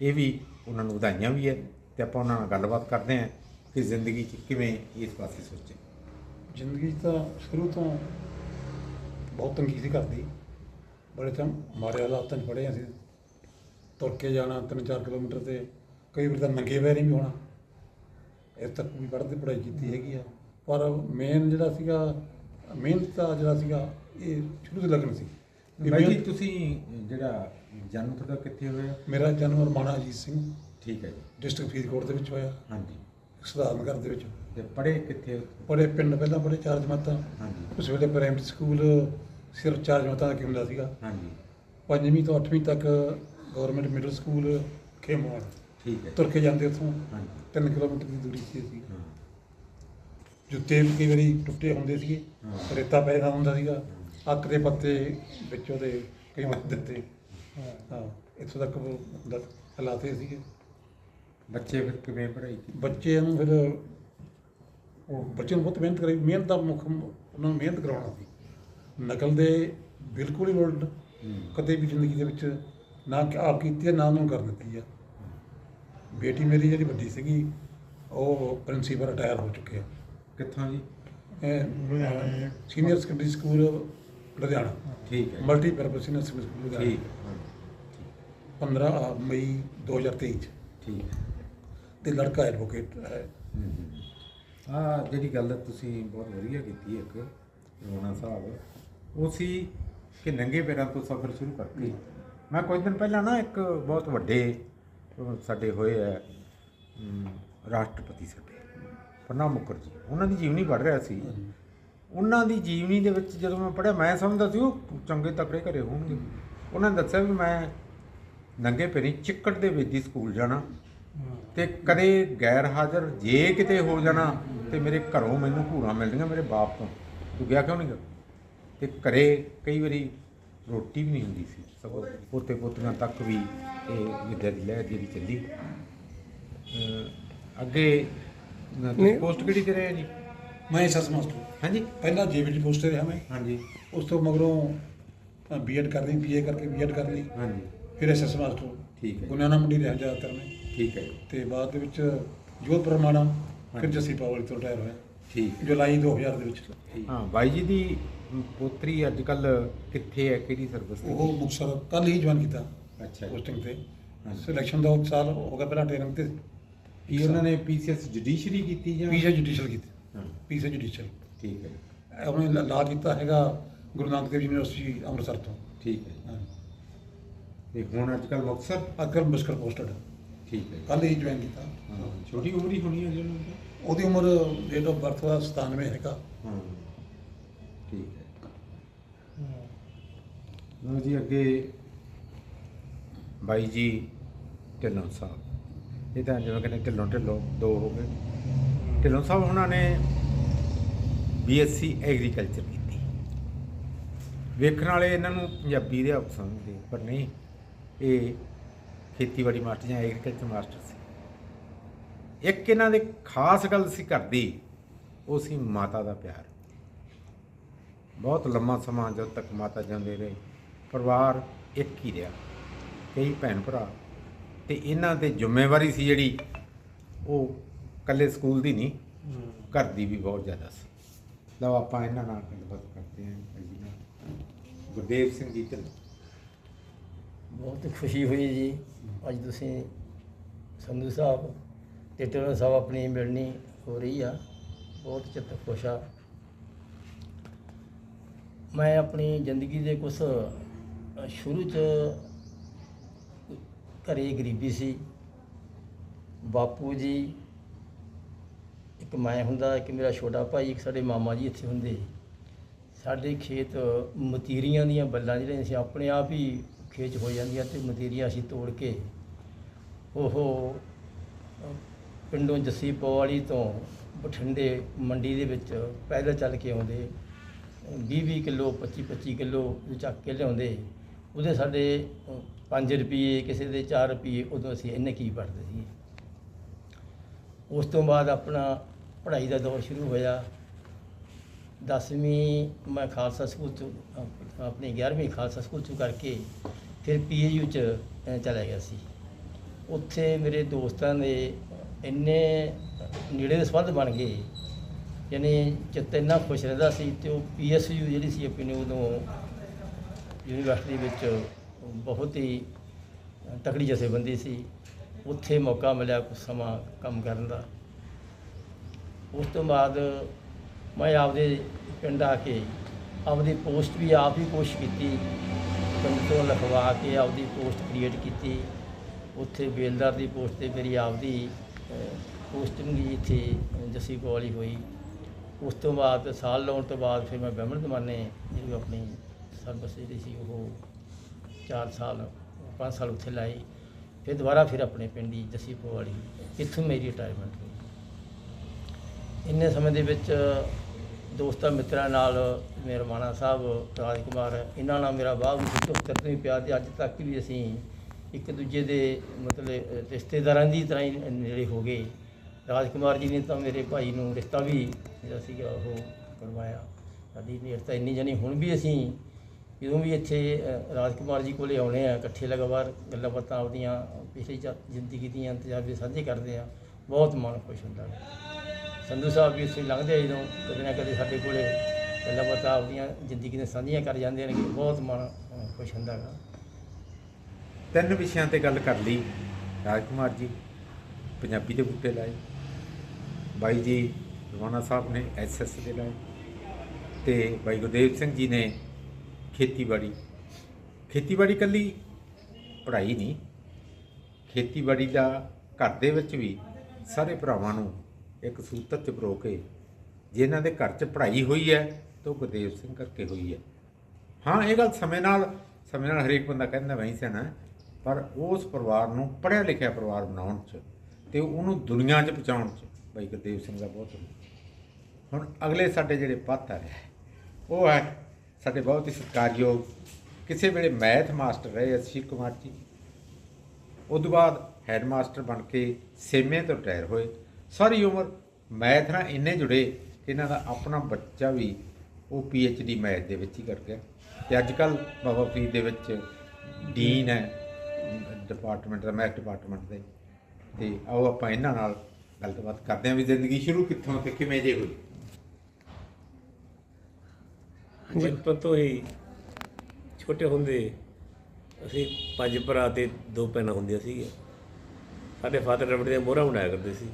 ਇਹ ਵੀ ਉਹਨਾਂ ਨੂੰ ਵਧਾਈਆਂ ਵੀ ਹੈ ਤੇ ਆਪਾਂ ਉਹਨਾਂ ਨਾਲ ਗੱਲਬਾਤ ਕਰਦੇ ਹਾਂ ਕਿ ਜ਼ਿੰਦਗੀ 'ਚ ਕਿਵੇਂ ਇਸ ਪਾਸੇ ਸੋਚੇ। ਜ਼ਿੰਦਗੀ 'ਚ ਤਾਂ ਸ਼ੁਰੂ ਤੋਂ ਬਹੁਤ ਤੰਗੀ ਸੀ ਕਰਦੀ ਬੜੇ ਤਾਂ ਮਾੜੇ ਹਾਲਾਤਾਂ 'ਚ ਪੜ੍ਹੇ ਅਸੀਂ। ਤੁਰ ਕੇ ਜਾਣਾ 3-4 ਕਿਲੋਮੀਟਰ ਤੇ। ਕਈ ਵਾਰ ਤਾਂ ਨੰਗੇ ਪੈਰੀ ਵੀ ਹੋਣਾ। ਇਸ ਤੱਕ ਵੀ ਪੜ੍ਹਦੇ ਪੜ੍ਹਾਈ ਕੀਤੀ ਹੈਗੀ ਆ। ਪਰ ਮੇਨ ਜਿਹੜਾ ਸੀਗਾ ਮਿਹਨਤ ਦਾ ਜਿਹੜਾ ਸੀਗਾ ਇਹ ਸ਼ੁਰੂ ਤੋਂ ਲੱਗਣ ਸੀ। ਬਾਈ ਜੀ ਤੁਸੀਂ ਜਿਹੜਾ ਜਨਮ ਤੁਹਾਡਾ ਕਿੱਥੇ ਹੋਇਆ? ਮੇਰਾ ਜਨਮ ਰਮਾਣਾ ਅਜੀਤ ਸਿੰਘ। ਠੀਕ ਹੈ ਜੀ। ਡਿਸਟ੍ਰਿਕਟ ਫਰੀਦਕੋਟ ਦੇ ਵਿੱਚ ਹੋਇਆ। ਹਾਂਜੀ। ਸਧਾਰਨ ਘਰ ਦੇ ਵਿੱਚ। ਤੇ ਪੜ੍ਹੇ ਕਿੱਥੇ? ਪੜ੍ਹੇ ਪਿੰਡ ਪਹਿਲਾਂ ਪੜ੍ਹੇ ਚਾਰ ਜਮਾਤਾਂ। ਹਾਂਜੀ। ਉਸ ਵੇਲੇ ਪ੍ਰਾਇਮਰੀ ਸਕੂਲ ਸਿਰਫ ਚਾਰ ਜਮਾਤਾਂ ਦਾ ਕੀ ਹੁੰਦਾ ਸੀਗਾ। ਹਾਂਜੀ। ਪੰਜਵੀਂ ਤੋਂ 8ਵੀਂ ਤੱਕ ਗਵਰਨਮੈਂਟ ਮਿਡਲ ਸਕੂਲ ਖੇਮਵਾਲ ਠੀਕ ਹੈ। ਤੁਰ ਕੇ ਜਾਂਦੇ ਉੱਥੋਂ। ਹਾਂਜੀ। 3 ਕਿਲੋਮੀਟਰ ਦੀ ਦੂਰੀ ਸੀ ਅਸੀਂ। ਹਾਂ। ਜੁੱਤੇ ਵੀ ਕਈ ਵਾਰੀ ਟੁੱਟੇ ਹੁੰਦੇ ਸੀਗੇ। ਹਾਂ। ਰੇਤਾ ਪੈ ਜਾਂਦਾ ਹੁੰਦਾ ਸੀਗਾ। ਅੱਕ ਦੇ ਪੱਤੇ ਵਿੱਚ ਉਹਦੇ ਕਈ ਵਾਰ ਦਿੱਤੇ। ਹਾਂ। ਇੱਥੋਂ ਤੱਕ ਉਹ ਹੁੰਦਾ ਹਾਲਾਤੇ ਸੀਗੇ। ਬੱਚੇ ਫਿਰ ਕਿਵੇਂ ਪੜ੍ਹਾਈ ਕੀਤੀ? ਬੱਚਿਆਂ ਨੂੰ ਫਿਰ ਉਹ ਬੱਚਿਆਂ ਨੂੰ ਬਹੁਤ ਮਿਹਨਤ ਕਰੀ। ਮਿਹਨਤ ਦਾ ਮੁੱਖ ਮ- ਉਹਨਾਂ ਨੂੰ ਮਿਹਨਤ ਕਰਾਉਣਾ ਸੀ। ਨਕਲ ਦੇ ਬਿਲਕੁਲ ਹੀ ਉਲਟ। ਕਦੇ ਵੀ ਜ਼ਿੰਦਗੀ ਦੇ ਵਿੱਚ ਨਾ ਕਿ ਆਪ ਕੀਤੀ ਹੈ ਨਾ ਉਹਨੂੰ ਕਰ ਦਿੱਤੀ ਆ ਬੇਟੀ ਮੇਰੀ ਜਿਹੜੀ ਵੱਡੀ ਸੀਗੀ ਉਹ ਪ੍ਰਿੰਸੀਪਲ ਰਿਟਾਇਰ ਹੋ ਚੁੱਕੇ ਆ ਕਿੱਥੋਂ ਜੀ। Senior secondary school Ludhiana. ਠੀਕ ਹੈ। Multi purpose senior secondary school Ludhiana. ਠੀਕ ਹਾਂ, 15 ਮਈ 2023 ਚ। ਠੀਕ ਹੈ। ਤੇ ਲੜਕਾ ਐਡਵੋਕੇਟ ਹੈ। ਆ ਜਿਹੜੀ ਗੱਲ ਤੁਸੀਂ ਬਹੁਤ ਵਧੀਆ ਕੀਤੀ ਇੱਕ ਰੋਣਾ ਸਾਹਿਬ। ਉਹ ਸੀ ਕਿ ਨੰਗੇ ਪੈਰਾਂ ਤੋਂ ਸਫ਼ਰ ਸ਼ੁਰੂ ਕਰਕੇ। ਮੈਂ ਕੁਝ ਦਿਨ ਪਹਿਲਾਂ ਨਾ ਇੱਕ ਬਹੁਤ ਵੱਡੇ ਸਾਡੇ ਹੋਏ ਹੈ ਰਾਸ਼ਟਰਪਤੀ ਸਾਡੇ ਪ੍ਰਣਬ ਮੁਖਰਜੀ। ਉਹਨਾਂ ਦੀ ਜੀਵਨੀ ਪੜ੍ਹ ਰਿਹਾ ਸੀ। ਉਹਨਾਂ ਦੀ ਜੀਵਨੀ ਦੇ ਵਿੱਚ ਜਦੋਂ ਮੈਂ ਪੜ੍ਹਿਆ, ਮੈਂ ਸਮਝਦਾ ਸੀ, ਉਹ ਚੰਗੇ ਤਕੜੇ ਘਰੇ ਹੋਣਗੇ। ਉਹਨਾਂ ਨੇ ਦੱਸਿਆ ਵੀ ਮੈਂ ਨੰਗੇ ਪੈਰੀ ਚਿੱਕੜ ਦੇ ਵਿੱਚ ਦੀ ਸਕੂਲ ਜਾਣਾ ਤੇ ਕਦੇ ਗੈਰ ਹਾਜ਼ਰ, ਜੇ ਕਿਤੇ ਹੋ ਜਾਣਾ ਤੇ ਮੇਰੇ ਘਰੋਂ ਮੈਨੂੰ ਘੂਰਾਂ ਮਿਲਦੀਆਂ ਮੇਰੇ ਬਾਪ ਤੋਂ। ਤੂੰ ਗਿਆ ਕਿਉਂ ਨਹੀਂ ਗਾ? ਤੇ ਘਰੇ ਕਈ ਵਾਰੀ ਰੋਟੀ ਵੀ ਨਹੀਂ ਹੁੰਦੀ ਸੀ। ਸਗੋਂ ਪੋਤੇ ਪੋਤੀਆਂ ਤੱਕ ਵੀ ਇਹ ਵਿਦਿਆ ਦੀ ਲਹਿਰ ਜਿਹੜੀ ਚੱਲੀ। ਅਹ ਅੱਗੇ ਪੋਸਟ ਕਿਹੜੀ ਤੇ ਰਹੇ ਜੀ? ਮੈਂ ਐਸਐਸ ਮਾਸਟਰ ਹਾਂਜੀ। ਪਹਿਲਾਂ ਜੀਬੀਟੀ ਪੋਸਟ ਤੇ ਰਿਹਾ ਮੈਂ। ਹਾਂਜੀ। ਉਸ ਤੋਂ ਮਗਰੋਂ ਬੀਐਡ ਕਰ ਲਈ ਬੀਏ ਕਰਕੇ ਬੀਐਡ ਕਰ ਲਈ। ਹਾਂਜੀ। ਫਿਰ ਐਸਐਸ ਮਾਸਟਰ ਠੀਕ ਹੈ। ਗੁਨਾਨਾ ਮੰਡੀ ਰਿਹਾ ਜ਼ਿਆਦਾਤਰ ਮੈਂ। ਠੀਕ ਹੈ। ਤੇ ਬਾਅਦ ਦੇ ਵਿੱਚ ਜੋਧਪੁਰ ਮਾਣਾ ਫਿਰ ਜੱਸੀ ਪਾਵਲ ਤੋਂ ਰਿਟਾਇਰ ਹੋਇਆ। ਠੀਕ ਜੁਲਾਈ 2000 ਦੇ ਵਿੱਚ। ਹਾਂ ਬਾਈ ਜੀ ਦੀ ਪੋਤਰੀ ਅੱਜ ਕੱਲ ਕਿੱਥੇ ਹੈ? ਕਿਹੜੀ ਸਰਵਿਸ ਤੇ? ਉਹ ਮੁਕਤਸਰ ਕੱਲ ਹੀ ਜੁਆਇਨ ਕੀਤਾ। ਅੱਛਾ। ਪੋਸਟਿੰਗ ਤੇ। ਸਿਲੈਕਸ਼ਨ ਦਾ ਉਹ ਸਾਲ ਹੋ ਗਿਆ ਪਹਿਲਾਂ ਟ੍ਰੇਨਿੰਗ ਤੇ। ਕੀ ਉਹਨਾਂ ਨੇ ਪੀਸੀਐਸ ਜੁਡੀਸ਼ਰੀ ਕੀਤੀ ਜਾਂ? ਪੀਸੇ ਜੁਡੀਸ਼ੀਅਲ ਕੀਤੀ। ਹਾਂ। ਪੀਸੇ ਜੁਡੀਸ਼ੀਅਲ ਠੀਕ ਹੈ। ਉਹਨੇ ਲਾ- ਕੀਤਾ ਹੈਗਾ ਗੁਰੂ ਨਾਨਕ ਦੇਵ ਯੂਨੀਵਰਸਿਟੀ ਅੰਮ੍ਰਿਤਸਰ ਤੋਂ। ਠੀਕ ਹੈ। ਤੇ ਹੁਣ ਅੱਜ ਕੱਲ ਮੁਕਤਸਰ? ਅੱਜ ਕੱਲ੍ਹ ਮੁਸ਼ਕਲ ਪੋਸਟਡ ਠੀਕ ਹੈ। ਕੱਲ ਹੀ ਜੁਆਇਨ ਕੀਤਾ। ਛੋਟੀ ਉਮਰ ਹੀ ਹੋਣੀ ਹੈ ਜਿਹਨੂੰ ਉਹਦੀ ਉਮਰ ਡੇਟ ਆਫ ਬਰਥ ਦਾ 97 ਹੈਗਾ। ਹਾਂ। ਠੀਕ ਹੈ। ਲਓ ਜੀ ਅੱਗੇ ਬਾਈ ਜੀ ਢਿੱਲੋਂ ਸਾਹਿਬ। ਇਹ ਤਾਂ ਜਿਵੇਂ ਕਹਿੰਦੇ ਢਿੱਲੋਂ ਢਿੱਲੋਂ ਦੋ ਹੋ ਗਏ। ਢਿੱਲੋਂ ਸਾਹਿਬ ਉਹਨਾਂ ਨੇ ਬੀਐਸਸੀ ਐਗਰੀਕਲਚਰ ਕੀਤੀ। ਵੇਖਣ ਵਾਲੇ ਇਹਨਾਂ ਨੂੰ ਪੰਜਾਬੀ ਦੇ ਸਮਝਦੇ ਪਰ ਨਹੀਂ, ਇਹ ਖੇਤੀਬਾੜੀ ਮਾਸਟਰ ਜਾਂ ਐਗਰੀਕਲਚਰ ਮਾਸਟਰ ਸੀ। ਇੱਕ ਇਹਨਾਂ ਦੇ ਖਾਸ ਗੱਲ ਸੀ ਕਰਦੀ ਉਹ ਸੀ ਮਾਤਾ ਦਾ ਪਿਆਰ। ਬਹੁਤ ਲੰਮਾ ਸਮਾਂ ਜਦ ਤੱਕ ਮਾਤਾ ਜਾਂਦੇ ਰਹੇ। ਪਰਿਵਾਰ ਇੱਕ ਹੀ ਰਿਹਾ ਕਈ ਭੈਣ ਭਰਾ। ਤੇ ਇਹਨਾਂ ਤੇ ਜ਼ਿੰਮੇਵਾਰੀ ਸੀ ਜਿਹੜੀ ਉਹ ਇਕੱਲੇ ਸਕੂਲ ਦੀ ਨਹੀਂ ਘਰ ਦੀ ਵੀ ਬਹੁਤ ਜ਼ਿਆਦਾ ਸੀ। ਲਓ ਆਪਾਂ ਇਹਨਾਂ ਨਾਲ ਗੱਲਬਾਤ ਕਰਦੇ ਹਾਂ ਜੀ ਨਾਲ। ਗੁਰਦੇਵ ਸਿੰਘ ਜੀ ਢਿੱਲੋਂ ਬਹੁਤ ਖੁਸ਼ੀ ਹੋਈ ਜੀ। ਅੱਜ ਤੁਸੀਂ ਸੰਧੂ ਸਾਹਿਬ ਤੇ ਢਿੱਲੋਂ ਸਾਹਿਬ ਆਪਣੀ ਮਿਲਣੀ ਹੋ ਰਹੀ ਆ। ਬਹੁਤ ਚਿੱਤ ਖੁਸ਼ ਆ। ਮੈਂ ਆਪਣੀ ਜ਼ਿੰਦਗੀ ਦੇ ਕੁਝ ਸ਼ੁਰੂ ਚ ਘਰੇ ਗਰੀਬੀ ਸੀ। ਬਾਪੂ ਜੀ, ਇੱਕ ਮੈਂ ਹੁੰਦਾ, ਇੱਕ ਮੇਰਾ ਛੋਟਾ ਭਾਈ, ਇੱਕ ਸਾਡੇ ਮਾਮਾ ਜੀ ਇੱਥੇ ਹੁੰਦੇ। ਸਾਡੇ ਖੇਤ ਮਤੀਰੀਆਂ ਦੀਆਂ ਬੱਲਾਂ ਜਿਹੜੀਆਂ ਸੀ, ਆਪਣੇ ਆਪ ਹੀ ਖੇਚ ਹੋ ਜਾਂਦੀਆਂ ਤੇ ਮਤੀਰੀਆਂ ਅਸੀਂ ਤੋੜ ਕੇ ਉਹ ਪਿੰਡੋਂ ਜੱਸੀ ਪਵਾਲੀ ਤੋਂ ਬਠਿੰਡੇ ਮੰਡੀ ਦੇ ਵਿੱਚ ਪੈਦਲ ਚੱਲ ਕੇ ਆਉਂਦੇ। 20-20 ਕਿਲੋ 25-25 ਕਿਲੋ ਚੱਕ ਕੇ ਲਿਆਉਂਦੇ। ਉਹਦੇ ਸਾਡੇ 5 ਰੁਪਏ ਕਿਸੇ ਦੇ 4 ਰੁਪਏ ਉਦੋਂ ਅਸੀਂ ਇੰਨੇ ਕੀ ਪੜਦੇ ਸੀ ਉਸ ਤੋਂ ਬਾਅਦ ਆਪਣਾ ਪੜ੍ਹਾਈ ਦਾ ਦੌਰ ਸ਼ੁਰੂ ਹੋਇਆ। ਦਸਵੀਂ ਮੈਂ ਖਾਲਸਾ ਸਕੂਲ ਤੋਂ ਆਪਣੀ 11ਵੀਂ ਖਾਲਸਾ ਸਕੂਲ ਤੋਂ ਕਰਕੇ ਫਿਰ ਪੀਏਯੂ ਚ ਅ, ਚਲਾ ਗਿਆ ਸੀ। ਉੱਥੇ ਮੇਰੇ ਦੋਸਤਾਂ ਦੇ ਇੰਨੇ ਨੇੜੇ ਦੇ ਸੰਬੰਧ ਬਣ ਗਏ ਯਾਨੀ ਚਿੱਤ ਇੰਨਾ ਖੁਸ਼ ਰਹਿੰਦਾ ਸੀ ਤੇ ਉਹ ਪੀਐਸਯੂ ਜਿਹੜੀ ਸੀ ਆਪਣੀ ਉਦੋਂ ਯੂਨੀਵਰਸਿਟੀ ਵਿੱਚ ਬਹੁਤ ਹੀ ਤਕੜੀ ਜਥੇਬੰਦੀ ਸੀ। ਉੱਥੇ ਮੌਕਾ ਮਿਲਿਆ ਕੁਝ ਸਮਾਂ ਕੰਮ ਕਰਨ ਦਾ। ਉਸ ਤੋਂ ਬਾਅਦ ਮੈਂ ਆਪਦੇ ਪਿੰਡ ਆ ਕੇ ਆਪਦੀ ਪੋਸਟ ਵੀ ਆਪ ਹੀ ਕੋਸ਼ਿਸ਼ ਕੀਤੀ। ਪਿੰਡ ਤੋਂ ਲਿਖਵਾ ਕੇ ਆਪਦੀ ਪੋਸਟ ਕ੍ਰੀਏਟ ਕੀਤੀ। ਉੱਥੇ ਬੇਲਦਾਰ ਦੀ ਪੋਸਟ ਤੇ ਮੇਰੀ ਆਪਦੀ ਪੋਸਟਿੰਗ ਜੀ ਇੱਥੇ ਜੱਸੀ ਕੋਲ ਹੀ ਹੋਈ। ਉਸ ਤੋਂ ਬਾਅਦ ਸਾਲ ਲਾਉਣ ਤੋਂ ਬਾਅਦ ਫਿਰ ਮੈਂ ਬਹਿਮਣ ਦਮਾਨੇ ਜਿਹੜੀ ਆਪਣੀ ਸਰਵਿਸ ਜਿਹੜੀ ਸੀ ਉਹ 4 ਸਾਲ 5 ਸਾਲ ਉੱਥੇ ਲਾਈ ਫਿਰ ਦੁਬਾਰਾ ਫਿਰ ਆਪਣੇ ਪਿੰਡ ਹੀ ਜੱਸੀ ਪਵਾਲੀ ਇੱਥੋਂ ਮੇਰੀ ਰਿਟਾਇਰਮੈਂਟ ਹੋਈ। ਇੰਨੇ ਸਮੇਂ ਦੇ ਵਿੱਚ ਦੋਸਤਾਂ ਮਿੱਤਰਾਂ ਨਾਲ ਮੇਰਾ ਮਾਣਾ ਸਾਹਿਬ ਰਾਜ ਕੁਮਾਰ ਇਹਨਾਂ ਨਾਲ ਮੇਰਾ ਵਾਹ ਵੀ ਸਿੱਧੂ ਤੋਂ ਹੀ ਪਿਆ ਤੇ ਅੱਜ ਤੱਕ ਵੀ ਅਸੀਂ ਇੱਕ ਦੂਜੇ ਦੇ ਮਤਲਬ ਰਿਸ਼ਤੇਦਾਰਾਂ ਦੀ ਤਰ੍ਹਾਂ ਹੀ ਨੇੜੇ ਹੋ ਗਏ। ਰਾਜ ਕੁਮਾਰ ਜੀ ਨੇ ਤਾਂ ਮੇਰੇ ਭਾਈ ਨੂੰ ਰਿਸ਼ਤਾ ਵੀ ਜਿਹੜਾ ਸੀਗਾ ਉਹ ਕਰਵਾਇਆ। ਸਾਡੀ ਨੇੜਤਾ ਇੰਨੀ ਜਣੀ ਹੁਣ ਵੀ ਅਸੀਂ ਜਦੋਂ ਵੀ ਇੱਥੇ ਰਾਜ ਕੁਮਾਰ ਜੀ ਕੋਲੇ ਆਉਣੇ ਆ ਇਕੱਠੇ ਲਗਾਵਾਰ ਗੱਲਾਂ ਬਾਤਾਂ ਆਪਦੀਆਂ ਪਿਛਲੀ ਜ- ਜ਼ਿੰਦਗੀ ਦੀਆਂ ਤਜਰਬੇ ਸਾਂਝੇ ਕਰਦੇ ਆ ਬਹੁਤ ਮਨ ਖੁਸ਼ ਹੁੰਦਾ ਹੈ। ਸੰਧੂ ਸਾਹਿਬ ਵੀ ਇੱਥੇ ਲੰਘਦੇ ਆ ਜਦੋਂ ਕਦੇ ਨਾ ਕਦੇ ਸਾਡੇ ਕੋਲੇ ਗੱਲਾਂ ਬਾਤਾਂ ਆਪਦੀਆਂ ਜ਼ਿੰਦਗੀ ਦੀਆਂ ਸਾਂਝੀਆਂ ਕਰ ਜਾਂਦੇ ਨੇ ਬਹੁਤ ਮਨ ਅਹ, ਖੁਸ਼ ਹੁੰਦਾ ਹੈਗਾ। ਤਿੰਨ ਵਿਸ਼ਿਆਂ ਤੇ ਗੱਲ ਕਰ ਲਈ ਰਾਜਕੁਮਾਰ ਜੀ ਪੰਜਾਬੀ ਦੇ ਬੂਟੇ ਲਾਏ ਬਾਈ ਜੀ ਰਵਾਨਾ ਸਾਹਿਬ ਨੇ ਐਸਐਸ ਦੇ ਲਾਏ ਤੇ ਬਾਈ ਗੁਰਦੇਵ ਸਿੰਘ ਜੀ ਨੇ ਖੇਤੀਬਾੜੀ। ਖੇਤੀਬਾੜੀ ਕੱਲੀ ਪੜ੍ਹਾਈ ਨਹੀਂ, ਖੇਤੀਬਾੜੀ ਦਾ ਘਰ ਦੇ ਵਿੱਚ ਵੀ ਸਾਰੇ ਭਰਾਵਾਂ ਨੂੰ ਇੱਕ ਸੂਤਰ 'ਚ ਪਰੋ ਕੇ ਜਿਨ੍ਹਾਂ ਦੇ ਘਰ 'ਚ ਪੜ੍ਹਾਈ ਹੋਈ ਹੈ, ਤਾਂ ਉਹ ਗੁਰਦੇਵ ਸਿੰਘ ਕਰਕੇ ਹੋਈ ਹੈ। ਹਾਂ, ਇਹ ਗੱਲ ਸਮੇਂ ਨਾਲ ਸਮੇਂ ਨਾਲ ਹਰੇਕ ਬੰਦਾ ਕਹਿੰਦਾ ਵਹੀਂ ਸਿਆਣਾ ਪਰ ਉਸ ਪਰਿਵਾਰ ਨੂੰ ਪੜ੍ਹਿਆ ਲਿਖਿਆ ਪਰਿਵਾਰ ਬਣਾਉਣ 'ਚ ਤੇ ਉਹਨੂੰ ਦੁਨੀਆ 'ਚ ਪਹੁੰਚਾਉਣ 'ਚ ਬਾਈ ਗੁਰਦੇਵ ਸਿੰਘ ਦਾ ਬਹੁਤ ਹੁਣ ਅਗਲੇ ਸਾਡੇ ਜਿਹੜੇ ਪਾਤਰ ਹੈ ਉਹ ਹੈ ਸਾਡੇ ਬਹੁਤ ਹੀ ਸਤਿਕਾਰਯੋਗ ਕਿਸੇ ਵੇਲੇ ਮੈਥ ਮਾਸਟਰ ਰਹੇ ਅਸ਼ੀਰ ਕੁਮਾਰ ਜੀ। ਉਸ ਤੋਂ ਬਾਅਦ ਹੈੱਡ ਮਾਸਟਰ ਬਣ ਕੇ ਸੇਮੇ ਤੋਂ ਰਿਟਾਇਰ ਹੋਏ। ਸਾਰੀ ਉਮਰ ਮੈਥ ਨਾਲ ਇੰਨੇ ਜੁੜੇ ਕਿ ਇਹਨਾਂ ਦਾ ਆਪਣਾ ਬੱਚਾ ਵੀ ਉਹ ਪੀ ਐਚ ਡੀ ਮੈਥ ਦੇ ਵਿੱਚ ਹੀ ਕਰ ਗਿਆ। ਤੇ ਅੱਜ ਕੱਲ ਬਾਬਾ ਫਰੀਦ ਦੇ ਵਿੱਚ ਡੀਨ ਹੈ ਡਿਪਾਰਟਮੈਂਟ ਦਾ, ਮੈਥ ਡਿਪਾਰਟਮੈਂਟ ਦੇ। ਤੇ ਆਓ ਆਪਾਂ ਇਹਨਾਂ ਨਾਲ ਗੱਲਬਾਤ ਕਰਦੇ ਹਾਂ ਵੀ ਜ਼ਿੰਦਗੀ ਸ਼ੁਰੂ ਕਿੱਥੋਂ ਤੇ ਕਿਵੇਂ ਜੇ ਹੋਈ। ਬਚਪਨ ਤੋਂ ਹੀ ਛੋਟੇ ਹੁੰਦੇ ਅਸੀਂ ਪੰਜ ਭਰਾ ਤੇ ਦੋ ਭੈਣਾਂ ਹੁੰਦੀਆਂ ਸੀਗੀਆਂ। ਸਾਡੇ ਫਾਦਰ ਰਬੜ ਦੀਆਂ ਮੋਹਰਾਂ ਬਣਾਇਆ ਕਰਦੇ ਸੀ।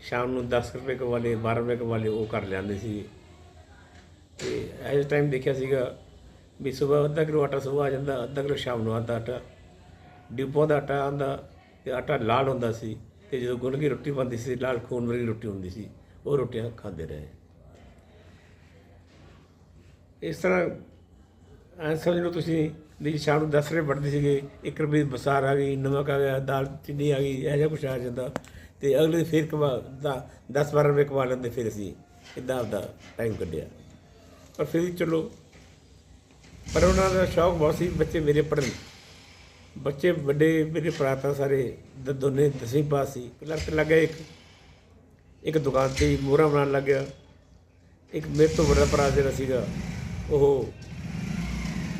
ਸ਼ਾਮ ਨੂੰ 10 ਰੁਪਏ ਕੁ ਵਾਲੇ 12 ਰੁਪਏ ਕੁ ਉਹ ਕਰ ਲਿਆਂਦੇ ਸੀ ਤੇ ਇਸ ਟਾਈਮ ਦੇਖਿਆ ਸੀਗਾ ਵੀ ਸਵੇਰ ਅੱਧਾ ਕਿਲੋ ਆਟਾ ਸਵੇਰ ਆ ਜਾਂਦਾ, ਅੱਧਾ ਕਿਲੋ ਸ਼ਾਮ ਨੂੰ ਆਉਂਦਾ ਆਟਾ। ਡਿਪੋ ਦਾ ਆਟਾ ਆਉਂਦਾ ਤੇ ਆਟਾ ਲਾਲ ਹੁੰਦਾ ਸੀ ਤੇ ਜਦੋਂ ਗੁੰਨ ਕੇ ਰੋਟੀ ਬਣਦੀ ਸੀ, ਲਾਲ ਖੂਨ ਵਰਗੀ ਰੋਟੀ ਹੁੰਦੀ ਸੀ, ਉਹ ਰੋਟੀਆਂ ਖਾਂਦੇ ਰਹੇ। ਇਸ ਤਰ੍ਹਾਂ ਐਂ ਸਮਝ ਲਓ ਤੁਸੀਂ ਵੀ ਸ਼ਾਮ ਨੂੰ 10 ਰੁਪਏ ਵੜਦੇ ਸੀਗੇ 1 ਰੁਪਏ ਦੀ ਬਸਾਰ ਆ ਗਈ, ਨਮਕ ਆ ਗਿਆ, ਦਾਲ, ਚੀਨੀ ਆ ਗਈ, ਇਹੋ ਜਿਹਾ ਕੁਛ ਆ ਜਾਂਦਾ। ਤੇ ਅਗਲੇ ਦਿਨ ਫਿਰ ਕਮਾ 10 12 ਰੁਪਏ ਕਮਾ ਲੈਂਦੇ ਫਿਰ ਅਸੀਂ ਇੱਦਾਂ ਆਪਦਾ ਟਾਈਮ ਕੱਢਿਆ। ਪਰ ਫਿਰ ਚਲੋ, ਪਰ ਉਹਨਾਂ ਦਾ ਸ਼ੌਕ ਬਹੁਤ ਸੀ ਬੱਚੇ ਮੇਰੇ ਪੜ੍ਹਨ। ਬੱਚੇ ਵੱਡੇ, ਮੇਰੇ ਭਰਾ ਤਾਂ ਸਾਰੇ ਦੋਨੇ ਦਸਵੀਂ ਪਾਸ ਸੀ। ਕਲਰਕ ਗਿਆ ਇੱਕ ਇੱਕ ਦੁਕਾਨ ਤੇ ਮੋਹਰਾ ਬਣਾਉਣ ਲੱਗ ਗਿਆ। ਇੱਕ ਮੇਰੇ ਤੋਂ ਵੱਡਾ ਭਰਾ ਜਿਹੜਾ ਸੀਗਾ ਉਹ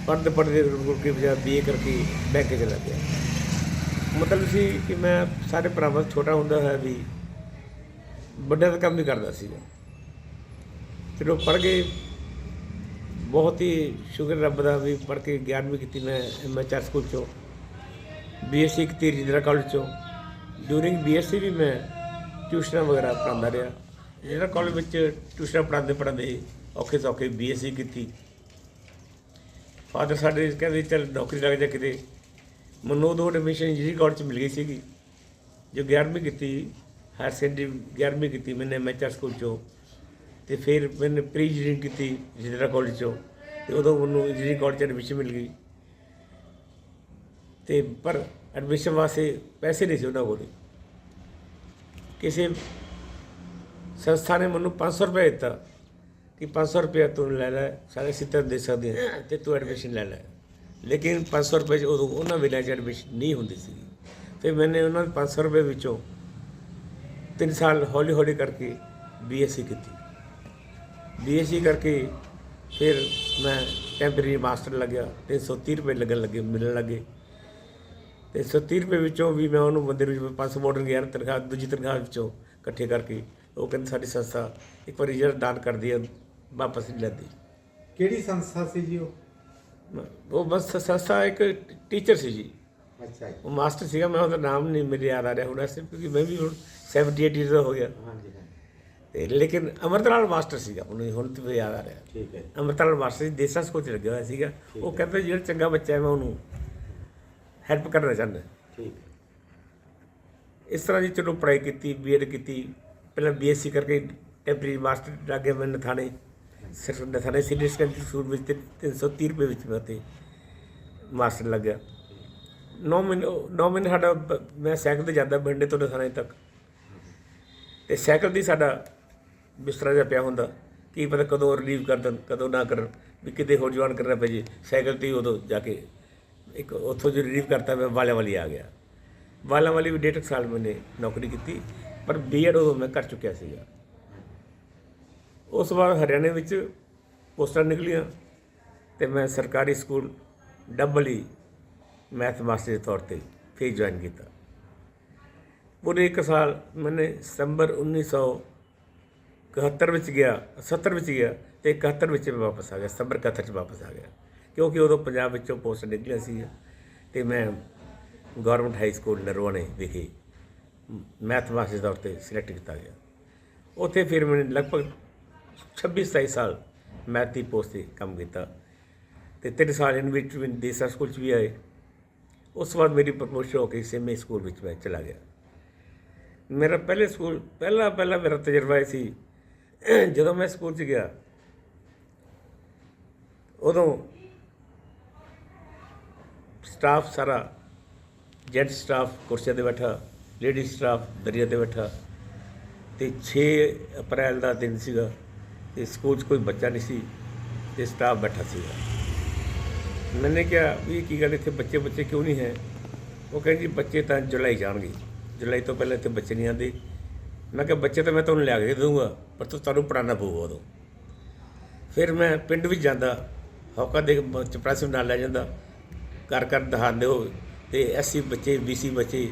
ਪੜ੍ਹਦੇ ਪੜ੍ਹਦੇ ਰੁਕ ਕੇ ਬਜਾ ਬੀਏ ਕਰਕੇ ਬੈਂਕ ਚ ਲੱਗ ਗਿਆ। ਮਤਲਬ ਸੀ ਕਿ ਮੈਂ ਸਾਰੇ ਭਰਾਵਾਂ ਤੋਂ ਛੋਟਾ ਹੁੰਦਾ ਹੋਇਆ ਵੀ ਵੱਡਿਆਂ ਦਾ ਕੰਮ ਵੀ ਕਰਦਾ ਸੀਗਾ। ਉਹ ਪੜ੍ਹ ਗਏ ਬਹੁਤ ਹੀ ਸ਼ੁਕਰ ਰੱਬ ਦਾ ਵੀ ਪੜ੍ਹ ਕੇ 11ਵੀਂ ਕੀਤੀ ਮੈਂ ਐਮਐਚਆਰ ਸਕੂਲ ਚੋਂ ਬੀਐਸਸੀ ਕੀਤੀ ਰਜਿੰਦਰਾ ਕਾਲਜ ਚੋਂ। ਡਿਊਰਿੰਗ ਬੀਐਸਸੀ ਵੀ ਮੈਂ ਟਿਊਸ਼ਨਾਂ ਵਗੈਰਾ ਪੜ੍ਹਾਉਂਦਾ ਰਿਹਾ। ਜਿਹੜਾ ਕਾਲਜ ਵਿੱਚ ਟਿਊਸ਼ਨਾਂ ਪੜ੍ਹਾਉਂਦੇ ਪੜ੍ਹਾਉਂਦੇ ਔਖੇ ਸੌਖੇ ਬੀਐਸਸੀ ਕੀਤੀ। ਫਾਦਰ ਸਾਡੇ ਕਹਿੰਦੇ, ਚੱਲ ਨੌਕਰੀ ਲੱਗ ਜਾ ਕਿਤੇ। ਮੈਨੂੰ ਉਦੋਂ ਐਡਮਿਸ਼ਨ ਇੰਜੀਨੀਅਰਿੰਗ ਕਾਲਜ ਚ ਮਿਲ ਗਈ ਸੀਗੀ। ਜੋ 11ਵੀਂ ਕੀਤੀ ਹਾਇਰ ਸੈਕੰਡਰੀ 11ਵੀਂ ਕੀਤੀ ਮੈਨੇ ਐਮਐਚਆਰ ਸਕੂਲ ਚੋਂ। ਤੇ ਫਿਰ ਮੈਨੇ ਪ੍ਰੀ ਇੰਜੀਨੀਅਰਿੰਗ ਕੀਤੀ ਜਿੰਦਰਾ ਕਾਲਜ ਚੋਂ। ਤੇ ਉਦੋਂ ਮੈਨੂੰ ਇੰਜੀਨੀਅਰਿੰਗ ਕਾਲਜ ਚ ਐਡਮਿਸ਼ਨ ਮਿਲ ਗਈ। ਤੇ ਪਰ ਐਡਮਿਸ਼ਨ ਵਾਸਤੇ ਪੈਸੇ ਨਹੀਂ ਸੀ ਉਹਨਾਂ ਕੋਲ। ਕਿਸੇ ਸੰਸਥਾ ਨੇ ਮੈਨੂੰ 500 ਰੁਪਏ ਦਿੱਤਾ। ਕਿ 500 ਰੁਪਏ ਤੂੰ ਲੈ ਲੈ, ਸਾਰੇ ਸਿੱਤਰ ਦੇ ਸਕਦੇ ਹਾਂ ਤੇ ਤੂੰ ਐਡਮਿਸ਼ਨ ਲੈ ਲੈ। ਲੇਕਿਨ 500 ਰੁਪਏ 'ਚ ਉਦੋਂ ਉਹਨਾਂ ਵੇਲੇ 'ਚ ਐਡਮਿਸ਼ਨ ਨਹੀਂ ਹੁੰਦੀ ਸੀ। ਫਿਰ ਮੈਨੇ ਉਹਨਾਂ ਦੇ 500 ਰੁਪਏ ਵਿੱਚੋਂ 3 ਸਾਲ ਹੌਲੀ ਹੌਲੀ ਕਰਕੇ ਬੀਐਸਸੀ ਕੀਤੀ। ਬੀਐਸਸੀ ਕਰਕੇ ਫਿਰ ਮੈਂ ਟੈਂਪਰੇਰੀ ਮਾਸਟਰ ਲੱਗਿਆ 330 ਰੁਪਏ ਲੱਗਣ ਲੱਗੇ, ਮਿਲਣ ਲੱਗੇ। ਤੇ 130 ਰੁਪਏ ਵਿੱਚੋਂ ਵੀ ਮੈਂ ਉਹਨੂੰ ਬੰਦੇ ਨੂੰ 500 ਮਾਡਰਨ ਗਿਆ ਤਨਖਾਹ, ਦੂਜੀ ਤਨਖਾਹ ਵਿੱਚੋਂ ਇਕੱਠੇ ਕਰਕੇ, ਉਹ ਕਹਿੰਦੇ ਸਾਡੀ ਸੰਸਥਾ ਇੱਕ ਵਾਰੀ ਰਿਜ਼ਲਟ ਦਾਨ ਕਰਦੀ ਹੈ ਵਾਪਸ ਨਹੀਂ ਲੈਂਦੀ। ਕਿਹੜੀ ਸੰਸਥਾ ਸੀ ਜੀ ਉਹ? ਉਹ ਬਸ ਸੰਸਥਾ ਇੱਕ ਟੀਚਰ ਸੀ ਜੀ। ਅੱਛਾ ਜੀ। ਉਹ ਮਾਸਟਰ ਸੀਗਾ ਮੈਂ ਉਹਦਾ ਨਾਮ ਨਹੀਂ ਮੇਰੇ ਯਾਦ ਆ ਰਿਹਾ ਹੁਣ ਐਸੇ ਕਿਉਂਕਿ ਮੈਂ ਵੀ ਹੁਣ 78 ਇਅਰਸ ਦਾ ਹੋ ਗਿਆ। ਹਾਂਜੀ ਹਾਂਜੀ। ਤੇ ਲੇਕਿਨ ਅਮਰਤਲਾਲ ਮਾਸਟਰ ਸੀਗਾ ਉਹਨੂੰ ਹੁਣ ਤੇ ਯਾਦ ਆ ਰਿਹਾ। ਠੀਕ ਹੈ ਅਮਰਤਲਾਲ ਮਾਸਟਰ ਜੀ ਦੇਸਾਂ ਸਕੂਲ ਚ ਲੱਗਿਆ ਹੋਇਆ ਸੀਗਾ। ਉਹ ਕਹਿੰਦਾ ਜਿਹੜਾ ਚੰਗਾ ਬੱਚਾ ਹੈ ਮੈਂ ਉਹਨੂੰ ਹੈਲਪ ਕਰਨਾ ਚਾਹੁੰਦਾ। ਠੀਕ ਇਸ ਤਰ੍ਹਾਂ ਦੀ ਚਲੋ ਪੜ੍ਹਾਈ ਕੀਤੀ ਬੀਐਡ ਕੀਤੀ। ਪਹਿਲਾਂ ਬੀਐਸਸੀ ਕਰਕੇ ਟੈਂਪਰੇਰੀ ਮਾਸਟਰ ਲੱਗੇ ਮੈਂ ਨਥਾਣੇ ਸਿਰਫ ਸੀਨੀਅਰ ਸੈਕੰਡਰੀ ਸਕੂਲ ਵਿੱਚ ਤੇ 330 ਰੁਪਏ ਵਿੱਚ ਮੈਂ ਉੱਥੇ ਮਾਸਟਰ ਲੱਗਿਆ। 9 ਮਹੀਨੇ 9 ਮਹੀਨੇ ਸਾਡਾ ਮੈਂ ਸਾਈਕਲ ਤੇ ਜਾਂਦਾ ਬੰਡੇ ਤੋਂ ਨਥਾਣੇ ਤੱਕ। ਤੇ ਸਾਈਕਲ ਦੀ ਸਾਡਾ ਬਿਸਤਰਾ ਜਿਹਾ ਪਿਆ ਹੁੰਦਾ, ਕੀ ਪਤਾ ਕਦੋਂ ਰਿਲੀਵ ਕਰ ਦੇਣ, ਕਦੋਂ ਨਾ ਕਰਨ, ਵੀ ਕਿਤੇ ਹੋਰ ਜਵਾਨ ਕਰਨਾ ਪੈ ਜੇ। ਸਾਈਕਲ ਤੇ ਉਦੋਂ ਜਾ ਕੇ ਇੱਕ ਉੱਥੋਂ ਜੋ ਰਿਲੀਵ ਕਰਤਾ ਮੈਂ ਵਾਲਿਆਂ ਵਾਲੀ ਆ ਗਿਆ। ਵਾਲਾਂ ਵਾਲੀ ਵੀ ਡੇਢ ਕੁ ਸਾਲ ਮੈਨੇ ਨੌਕਰੀ ਕੀਤੀ, ਪਰ ਬੀਐਡ ਉਦੋਂ ਮੈਂ ਕਰ ਚੁੱਕਿਆ ਸੀਗਾ। ਉਸ ਵਾਰ ਹਰਿਆਣੇ ਵਿੱਚ ਪੋਸਟਾਂ ਨਿਕਲੀਆਂ ਤੇ ਮੈਂ ਸਰਕਾਰੀ ਸਕੂਲ ਡਬਲ ਮੈਥ ਮਾਸਟਰ ਦੇ ਤੌਰ ਤੇ ਫਿਰ ਜੁਆਇਨ ਕੀਤਾ। ਪੂਰੇ ਇੱਕ ਸਾਲ ਮੈਨੇ ਸਤੰਬਰ 1971 ਵਿੱਚ ਗਿਆ 70 ਵਿੱਚ ਗਿਆ ਤੇ 71 ਵਿੱਚ ਮੈਂ ਵਾਪਸ ਆ ਗਿਆ, ਸਤੰਬਰ 71 ਚ ਵਾਪਸ ਆ ਗਿਆ। ਕਿਉਂਕਿ ਉਦੋਂ ਪੰਜਾਬ ਵਿੱਚੋਂ ਪੋਸਟ ਨਿਕਲੀਆਂ ਸੀ ਤੇ ਮੈਂ ਗਵਰਨਮੈਂਟ ਹਾਈ ਸਕੂਲ ਨਰਵਾਣੇ ਵਿਖੇ ਮੈਥ ਮਾਸਟਰ ਦੇ ਤੌਰ ਤੇ ਸਿਲੈਕਟ ਕੀਤਾ ਗਿਆ। ਉੱਥੇ ਫਿਰ ਮੈਂ ਲਗਭਗ 26 27 ਸਾਲ ਮੈਥ ਦੀ ਪੋਸਟ ਤੇ ਕੰਮ ਕੀਤਾ ਤੇ ਤਿੰਨ ਸਾਲ ਇਨ ਵਿੱਚ ਵੀ ਦੇਸਾ ਸਕੂਲ ਚ ਵੀ ਆਏ। ਉਸ ਤੋਂ ਬਾਅਦ ਮੇਰੀ ਪ੍ਰਮੋਸ਼ਨ ਹੋ ਕੇ ਸੇਮੇ ਸਕੂਲ ਵਿੱਚ ਮੈਂ ਚਲਾ ਗਿਆ। ਮੇਰਾ ਪਹਿਲੇ ਸਕੂਲ ਪਹਿਲਾ ਪਹਿਲਾ ਮੇਰਾ ਤਜਰਬਾ ਇਹ ਸੀ, ਜਦੋਂ ਮੈਂ ਸਕੂਲ 'ਚ ਗਿਆ, ਉਦੋਂ ਸਟਾਫ ਸਾਰਾ ਜੈਂਟ ਸਟਾਫ ਕੁਰਸੀਆਂ ਤੇ ਬੈਠਾ ਲੇਡੀ ਸਟਾਫ ਦਰੀਆ ਤੇ ਬੈਠਾ ਤੇ 6 ਅਪ੍ਰੈਲ ਦਾ ਦਿਨ ਸੀਗਾ। ਤੇ ਸਕੂਲ 'ਚ ਕੋਈ ਬੱਚਾ ਨਹੀਂ ਸੀ ਤੇ ਸਟਾਫ ਬੈਠਾ ਸੀਗਾ। ਮੈਨੇ ਕਿਹਾ ਵੀ ਕੀ ਗੱਲ ਇੱਥੇ ਬੱਚੇ ਬੱਚੇ ਕਿਉਂ ਨਹੀਂ ਹੈ? ਉਹ ਕਹਿੰਦੇ ਜੀ ਬੱਚੇ ਤਾਂ ਜੁਲਾਈ ਜਾਣਗੇ। ਜੁਲਾਈ ਤੋਂ ਪਹਿਲਾਂ ਇੱਥੇ ਬੱਚੇ ਨਹੀਂ ਆਉਂਦੇ। ਮੈਂ ਕਿਹਾ ਬੱਚੇ ਤਾਂ ਮੈਂ ਤੁਹਾਨੂੰ ਲਿਆ ਕੇ ਦਊਂਗਾ, ਪਰ ਤੁਹਾਨੂੰ ਪੜਾਉਣਾ ਪਊਗਾ ਉਦੋਂ। ਫਿਰ ਮੈਂ ਪਿੰਡ ਵਿੱਚ ਜਾਂਦਾ, ਹੌਕਾ ਦੇ ਕੇ ਨਾਲ ਲੈ ਜਾਂਦਾ। ਘਰ ਘਰ ਦਿਖਾਉਂਦੇ ਹੋ ਤੇ ਐਸਸੀ ਬੱਚੇ ਬੀਸੀ ਬੱਚੇ।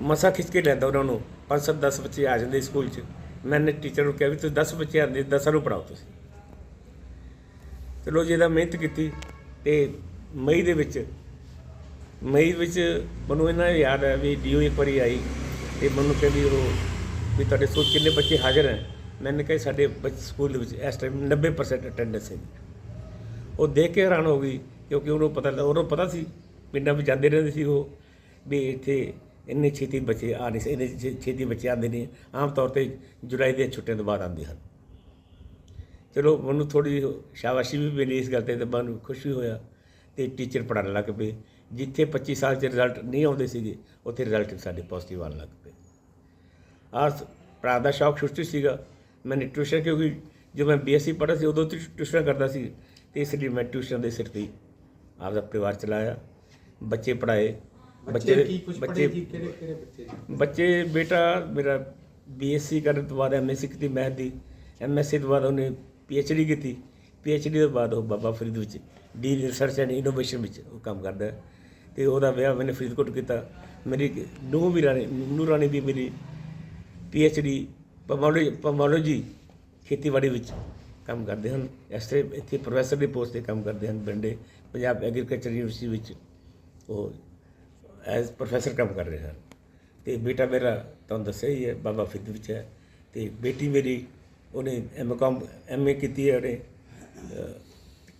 ਮਸਾ ਖਿੱਚ ਕੇ ਲੈਂਦਾ ਉਹਨਾਂ ਨੂੰ। 5-7 10 ਬੱਚੇ ਆ ਜਾਂਦੇ ਸਕੂਲ 'ਚ। ਮੈਨੇ ਟੀਚਰ ਨੂੰ ਕਿਹਾ ਵੀ ਤੁਸੀਂ 10 ਬੱਚੇ ਆਉਂਦੇ 10 ਨੂੰ ਪੜਾਓ ਤੁਸੀਂ। ਚਲੋ ਜੀ ਮਿਹਨਤ ਕੀਤੀ ਤੇ ਮਈ ਦੇ ਵਿੱਚ, ਮਈ ਵਿੱਚ ਮੈਨੂੰ ਇਹਨਾਂ ਯਾਦ ਹੈ ਵੀ ਡੀਓ ਇੱਕ ਵਾਰੀ ਆਈ ਤੇ ਮੈਨੂੰ ਕਹਿੰਦੀ ਉਹ ਵੀ ਤੁਹਾਡੇ ਸਕੂਲ ਕਿੰਨੇ ਬੱਚੇ ਹਾਜ਼ਰ ਹੈ ਮੈंने ਕਿਹਾ ਸਾਡੇ ਬੱਚ- ਸਕੂਲ ਦੇ ਵਿੱਚ ਇਸ ਟਾਈਮ 90% ਅਟੈਂਡੈਂਸ ਹੈ ਉਹ ਦੇਖ ਕੇ ਹੈਰਾਨ ਹੋ ਗਈ ਕਿਉਂਕਿ ਉਹਨੂੰ ਪਤਾ ਉਹਨੂੰ ਪਤਾ ਸੀ, ਪਿੰਡਾਂ ਵਿੱਚ ਜਾਂਦੇ ਰਹਿੰਦੇ ਸੀ ਉਹ ਵੀ ਇੱਥੇ ਇੰਨੇ ਛੇਤੀ ਬੱਚੇ ਆ ਨਹੀਂ ਇੰਨੇ ਛੇ- ਛੇਤੀ ਬੱਚੇ ਆਉਂਦੇ ਨਹੀਂ। ਆਮ ਤੌਰ ਤੇ ਜੁਲਾਈ ਦੀਆਂ ਛੁੱਟੀਆਂ ਤੋਂ ਬਾਅਦ ਆਉਂਦੇ ਹਨ। ਚਲੋ, ਮੈਨੂੰ ਥੋੜੀ ਸ਼ਾਬਾਸ਼ੀ ਵੀ ਮਿਲੀ ਇਸ ਗੱਲ ਤੇ ਤੇ ਮੈਨੂੰ ਵੀ ਹੋਇਆ ਤੇ ਟੀਚਰ ਪੜ੍ਹਾਉਣ ਲੱਗ ਪਏ। ਜਿੱਥੇ 25 ਸਾਲ ਚ ਰਿਜ਼ਲਟ ਨਹੀਂ ਆਉਂਦੇ ਸੀਗੇ, ਉੱਥੇ ਰਿਜ਼ਲਟ ਸਾਡੇ ਪੋਜ਼ਿਟਿਵ ਆਉਣ ਲੱਗ ਪਏ। ਆਹ ਪੜ੍ਹਾਉਣ ਦਾ ਸ਼ੌਕ ਸ਼ੁਰੂ ਸੀਗਾ। ਮੈंने ਟਿਊਸ਼ਨ ਕਿਉਂਕਿ ਜਦੋਂ ਮੈਂ ਬੀਐਸਸੀ ਪੜ੍ਹਦਾ ਸੀ, ਉਦੋਂ ਤੋਂ ਟਿਊਸ਼ਨ ਕਰਦਾ ਸੀ। ਤੇ ਇਸ ਲਈ ਮੈਂ ਟਿਊਸ਼ਨ ਦੇ ਸਿਰ ਤੇ ਹੀ ਆਪਦਾ ਪਰਿਵਾਰ ਚਲਾਇਆ। ਬੱਚੇ ਪੜ੍ਹਾਏ। ਬੱਚੇ ਕੀ ਕੁਝ ਪੜ੍ਹੇ ਜੀ? ਕਿਹੜੇ ਕਿਹੜੇ ਬੱਚੇ ਜੀ? ਬੱਚੇ ਬੇਟਾ ਮੇਰਾ ਬੀਐਸਸੀ ਕਰਨ ਤੋਂ ਬਾਅਦ ਐਮਐਸਸੀ ਕੀਤੀ ਮੈਥ ਦੀ। ਐਮਐਸਸੀ ਤੋਂ ਬਾਅਦ ਉਹਨੇ ਪੀਐਚਡੀ ਕੀਤੀ। ਪੀਐਚਡੀ ਤੋਂ ਬਾਅਦ ਉਹ ਬਾਬਾ ਫਰੀਦ ਵਿੱਚ ਡੀ ਰਿਸਰਚ ਐਂਡ ਇਨੋਵੇਸ਼ਨ ਵਿੱਚ ਉਹ ਕੰਮ ਕਰਦਾ। ਹੈ ਤੇ ਉਹਦਾ ਵਿਆਹ ਮੈंने ਫਰੀਦਕੋਟ ਕੀਤਾ। ਮੇਰੀ ਨੂੰਹ ਵੀ ਰਾਣੀ ਨੂੰਹ ਰਾਣੀ ਵੀ ਮੇਰੀ ਪੀਐਚਡੀ ਪਮੋਲੋਜੀ ਪਮੋਲੋਜੀ ਖੇਤੀਬਾੜੀ ਵਿੱਚ ਕੰਮ ਕਰਦੇ ਹਨ। ਇਸ ਤਰ੍ਹਾਂ ਇੱਥੇ ਪ੍ਰੋਫੈਸਰ ਦੀ ਪੋਸਟ ਤੇ ਕੰਮ ਕਰਦੇ ਹਨ ਬੰਡੇ ਪੰਜਾਬ ਐਗਰੀਕਲਚਰ ਯੂਨੀਵਰਸਿਟੀ ਵਿੱਚ ਉਹ ਐਜ਼ ਪ੍ਰੋਫੈਸਰ ਕੰਮ ਕਰ ਰਹੇ। ਹਨ ਤੇ ਬੇਟਾ ਮੇਰਾ ਤੁਹਾਨੂੰ ਦੱਸਿਆ ਹੀ ਹੈ, ਬਾਬਾ ਫਿੱਦ ਵਿੱਚ ਹੈ। ਤੇ ਬੇਟੀ ਮੇਰੀ, ਉਹਨੇ ਐਮਕਾਮ ਐਮਏ ਕੀਤੀ ਹੈ ਉਹਨੇ।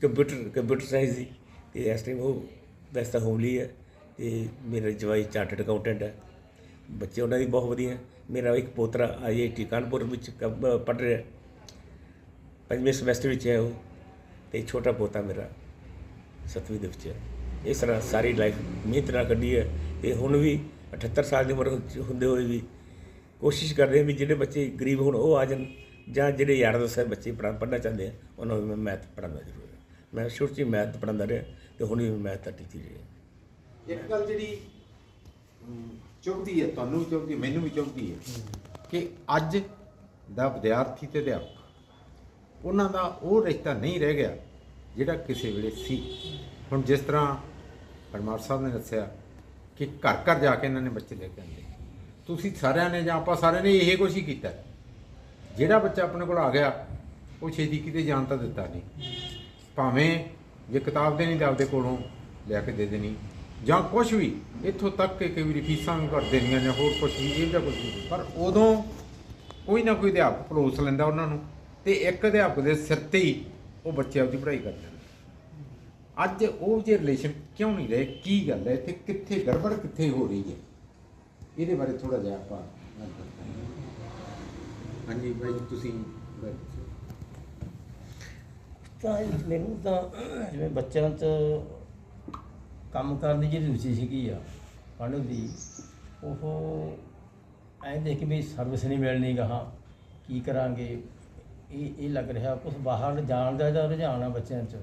ਕੰਪਿਊਟਰ ਕੰਪਿਊਟਰ ਸਾਇੰਸ ਦੀ। ਤੇ ਇਸ ਟਾਈਮ ਉਹ ਵੈਸੇ ਤਾਂ ਹੋਮਲੀ ਹੈ। ਤੇ ਮੇਰਾ ਜਵਾਈ ਚਾਰਟਰਡ ਅਕਾਊਂਟੈਂਟ ਹੈ। ਬੱਚੇ ਉਹਨਾਂ ਦੀ ਬਹੁਤ ਵਧੀਆ। ਮੇਰਾ ਇੱਕ ਪੋਤਰਾ ਆਈਆਈਟੀ ਕਾਨਪੁਰ ਵਿੱਚ ਪੜ੍ਹ ਰਿਹਾ। ਪੰਜਵੇਂ ਸਮੈਸਟਰ ਵਿੱਚ ਹੈ ਉਹ। ਤੇ ਛੋਟਾ ਪੋਤਾ ਮੇਰਾ ਸੱਤਵੀਂ ਦੇ ਵਿੱਚ ਹੈ। ਇਸ ਤਰ੍ਹਾਂ ਸਾਰੀ ਲਾਈਫ ਮਿਹਨਤ ਨਾਲ ਕੱਢੀ ਹੈ ਤੇ ਹੁਣ ਵੀ 78 ਸਾਲ ਦੀ ਉਮਰ ਹੁੰਦੇ ਹੋਏ ਵੀ ਕੋਸ਼ਿਸ਼ ਕਰਦੇ ਹਾਂ ਵੀ ਜਿਹੜੇ ਬੱਚੇ ਗਰੀਬ ਹੋਣ ਉਹ ਆ ਜਾਣ ਜਾਂ ਜਿਹੜੇ ਯਾਰ ਦੋਸਤ ਬੱਚੇ ਪੜ੍ਹ ਪੜ੍ਹਨਾ ਚਾਹੁੰਦੇ ਆ ਉਹਨਾਂ ਨੂੰ ਮੈਂ ਮੈਥ ਪੜ੍ਹਾਉਂਦਾ ਜ਼ਰੂਰ ਮੈਂ ਸ਼ੁਰੂ 'ਚ ਹੀ ਮੈਥ ਪੜ੍ਹਾਉਂਦਾ ਰਿਹਾ ਤੇ ਹੁਣ ਵੀ ਮੈਥ ਦਾ ਟੀਚਰ ਰਿਹਾ ਇੱਕ ਗੱਲ ਜਿਹੜੀ ਅਮ, ਹੈ ਤੁਹਾਨੂੰ ਵੀ ਚੁੱਭਦੀ ਮੈਨੂੰ ਵੀ ਚੁੱਭਦੀ ਹੈ ਕਿ ਅੱਜ ਦਾ ਵਿਦਿਆਰਥੀ ਤੇ ਅਧਿਆਪਕ ਉਹਨਾਂ ਦਾ ਉਹ ਰਿਸ਼ਤਾ ਨਹੀਂ ਰਹਿ ਗਿਆ ਜਿਹੜਾ ਕਿਸੇ ਵੇਲੇ ਸੀ। ਹੁਣ ਜਿਸ ਤਰ੍ਹਾਂ ਪਰਮਾਰ ਸਾਹਿਬ ਨੇ ਦੱਸਿਆ ਕਿ ਘਰ ਘਰ ਜਾ ਕੇ ਇਹਨਾਂ ਨੇ ਬੱਚੇ ਲੈ ਕੇ ਆਉਂਦੇ। ਤੁਸੀਂ ਸਾਰਿਆਂ ਨੇ ਜਾਂ ਆਪਾਂ ਸਾਰਿਆਂ ਨੇ ਇਹ ਕੁਛ ਹੀ ਕੀਤਾ। ਜਿਹੜਾ ਬੱਚਾ ਆਪਣੇ ਕੋਲ ਆ ਗਿਆ, ਉਹ ਛੇਤੀ ਕਿਤੇ ਜਾਣ ਤਾਂ ਦਿੱਤਾ ਨਹੀਂ। ਭਾਵੇਂ ਜੇ ਕਿਤਾਬ ਦੇ ਨਹੀਂ ਤਾਂ ਆਪਦੇ ਕੋਲੋਂ ਲੈ ਕੇ ਦੇ ਦੇਣੀ। ਜਾਂ ਕੁਝ ਵੀ, ਇੱਥੋਂ ਤੱਕ ਕਿ ਕਈ ਵਾਰੀ ਫੀਸਾਂ ਵੀ ਭਰ ਦੇਣੀਆਂ ਜਾਂ ਹੋਰ ਕੁਝ ਵੀ, ਇਹ ਜਾਂ ਕੁਝ ਵੀ। ਪਰ ਉਦੋਂ ਕੋਈ ਨਾ ਕੋਈ ਅਧਿਆਪਕ ਪਲੋਸ ਲੈਂਦਾ ਉਹਨਾਂ ਨੂੰ ਤੇ ਇੱਕ ਅਧਿਆਪਕ ਦੇ ਸਿਰ ਤੇ ਹੀ ਉਹ ਬੱਚੇ ਆਪਦੀ ਪੜ੍ਹਾਈ ਕਰਦੇ ਅੱਜ ਉਹ ਜੇ ਰਿਲੇਸ਼ਨ ਕਿਉਂ ਨਹੀਂ ਰਹੇ? ਕੀ ਗੱਲ ਹੈ? ਇੱਥੇ ਕਿੱਥੇ ਗੜਬੜ ਕਿੱਥੇ ਹੋ ਰਹੀ ਹੈ? ਇਹਦੇ ਬਾਰੇ ਥੋੜਾ ਜਿਹਾ ਆਪਾਂ ਗੱਲ ਕਰਦੇ ਹਾਂ। ਹਾਂਜੀ ਭਾਈ, ਤੁਸੀਂ ਤਾਂ ਇਹ ਮੈਨੂੰ ਤਾਂ ਜਿਵੇਂ ਬੱਚਿਆਂ 'ਚ ਕੰਮ ਕਰਨ ਦੀ ਜਿਹੜੀ ਰੁਚੀ ਸੀਗੀ ਆ, ਪੜ੍ਹਨ ਦੀ, ਉਹ ਐਂ ਦੇਖ ਕੇ ਵੀ ਸਰਵਿਸ ਨਹੀਂ ਮਿਲਣੀ ਗਾਹਾਂ, ਕੀ ਕਰਾਂਗੇ? ਇਹ ਇਹ ਲੱਗ ਰਿਹਾ ਕੁਝ ਬਾਹਰ ਜਾਣ ਦਾ ਜਿਹੜਾ ਰੁਝਾਨ ਆ ਬੱਚਿਆਂ 'ਚ?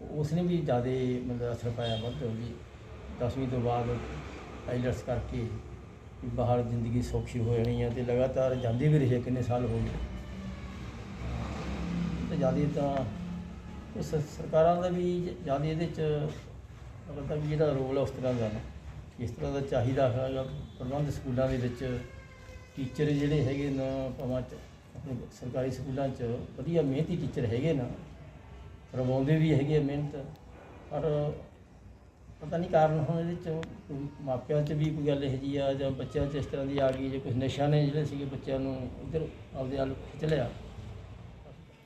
ਉਸ ਨੇ ਵੀ ਜ਼ਿਆਦਾ ਮਤਲਬ ਅਸਰ ਪਾਇਆ ਵੱਧ ਵੀ ਦਸਵੀਂ ਤੋਂ ਬਾਅਦ ਆਈਲਟਸ ਕਰਕੇ ਬਾਹਰ ਜ਼ਿੰਦਗੀ ਸੌਖੀ ਹੋ ਜਾਣੀ ਆ ਤੇ ਲਗਾਤਾਰ ਜਾਂਦੇ ਵੀ ਰਹੇ ਕਿੰਨੇ ਸਾਲ ਹੋ ਗਏ। ਤੇ ਜ਼ਿਆਦਾ ਤਾਂ ਉਸ ਸਰਕਾਰਾਂ ਦਾ ਵੀ ਜ਼ਿਆਦਾ ਇਹਦੇ ਚ ਮਤਲਬ ਵੀ ਜਿਹੜਾ ਰੋਲ ਹੈ ਉਸ ਤਰ੍ਹਾਂ ਦਾ ਇਸ ਤਰ੍ਹਾਂ ਦਾ ਚਾਹੀਦਾ ਹੈਗਾ ਪ੍ਰਬੰਧ ਸਕੂਲਾਂ ਦੇ ਵਿੱਚ ਟੀਚਰ ਜਿਹੜੇ ਹੈਗੇ ਨਾ, ਭਾਵੇਂ ਚ- ਸਰਕਾਰੀ ਸਕੂਲਾਂ 'ਚ ਵਧੀਆ ਮਿਹਨਤੀ ਟੀਚਰ ਹੈਗੇ ਨਾ ਰਵਾਉਂਦੇ ਵੀ ਹੈਗੇ ਆ ਮਿਹਨਤ, ਪਰ ਪਤਾ ਨਹੀਂ ਕਾਰਨ ਹੁਣ ਇਹਦੇ 'ਚ ਮਾਪਿਆਂ 'ਚ ਵੀ ਕੋਈ ਗੱਲ ਇਹੋ ਜਿਹੀ ਆ ਜਾਂ ਬੱਚਿਆਂ 'ਚ ਇਸ ਤਰ੍ਹਾਂ ਦੀ ਆ ਗਈ ਜੇ ਕੁਝ ਨਸ਼ਾ ਨੇ ਜਿਹੜੇ ਸੀਗੇ ਬੱਚਿਆਂ ਨੂੰ ਇੱਧਰ ਆਪਦੇ ਵੱਲ ਖਿੱਚ ਲਿਆ।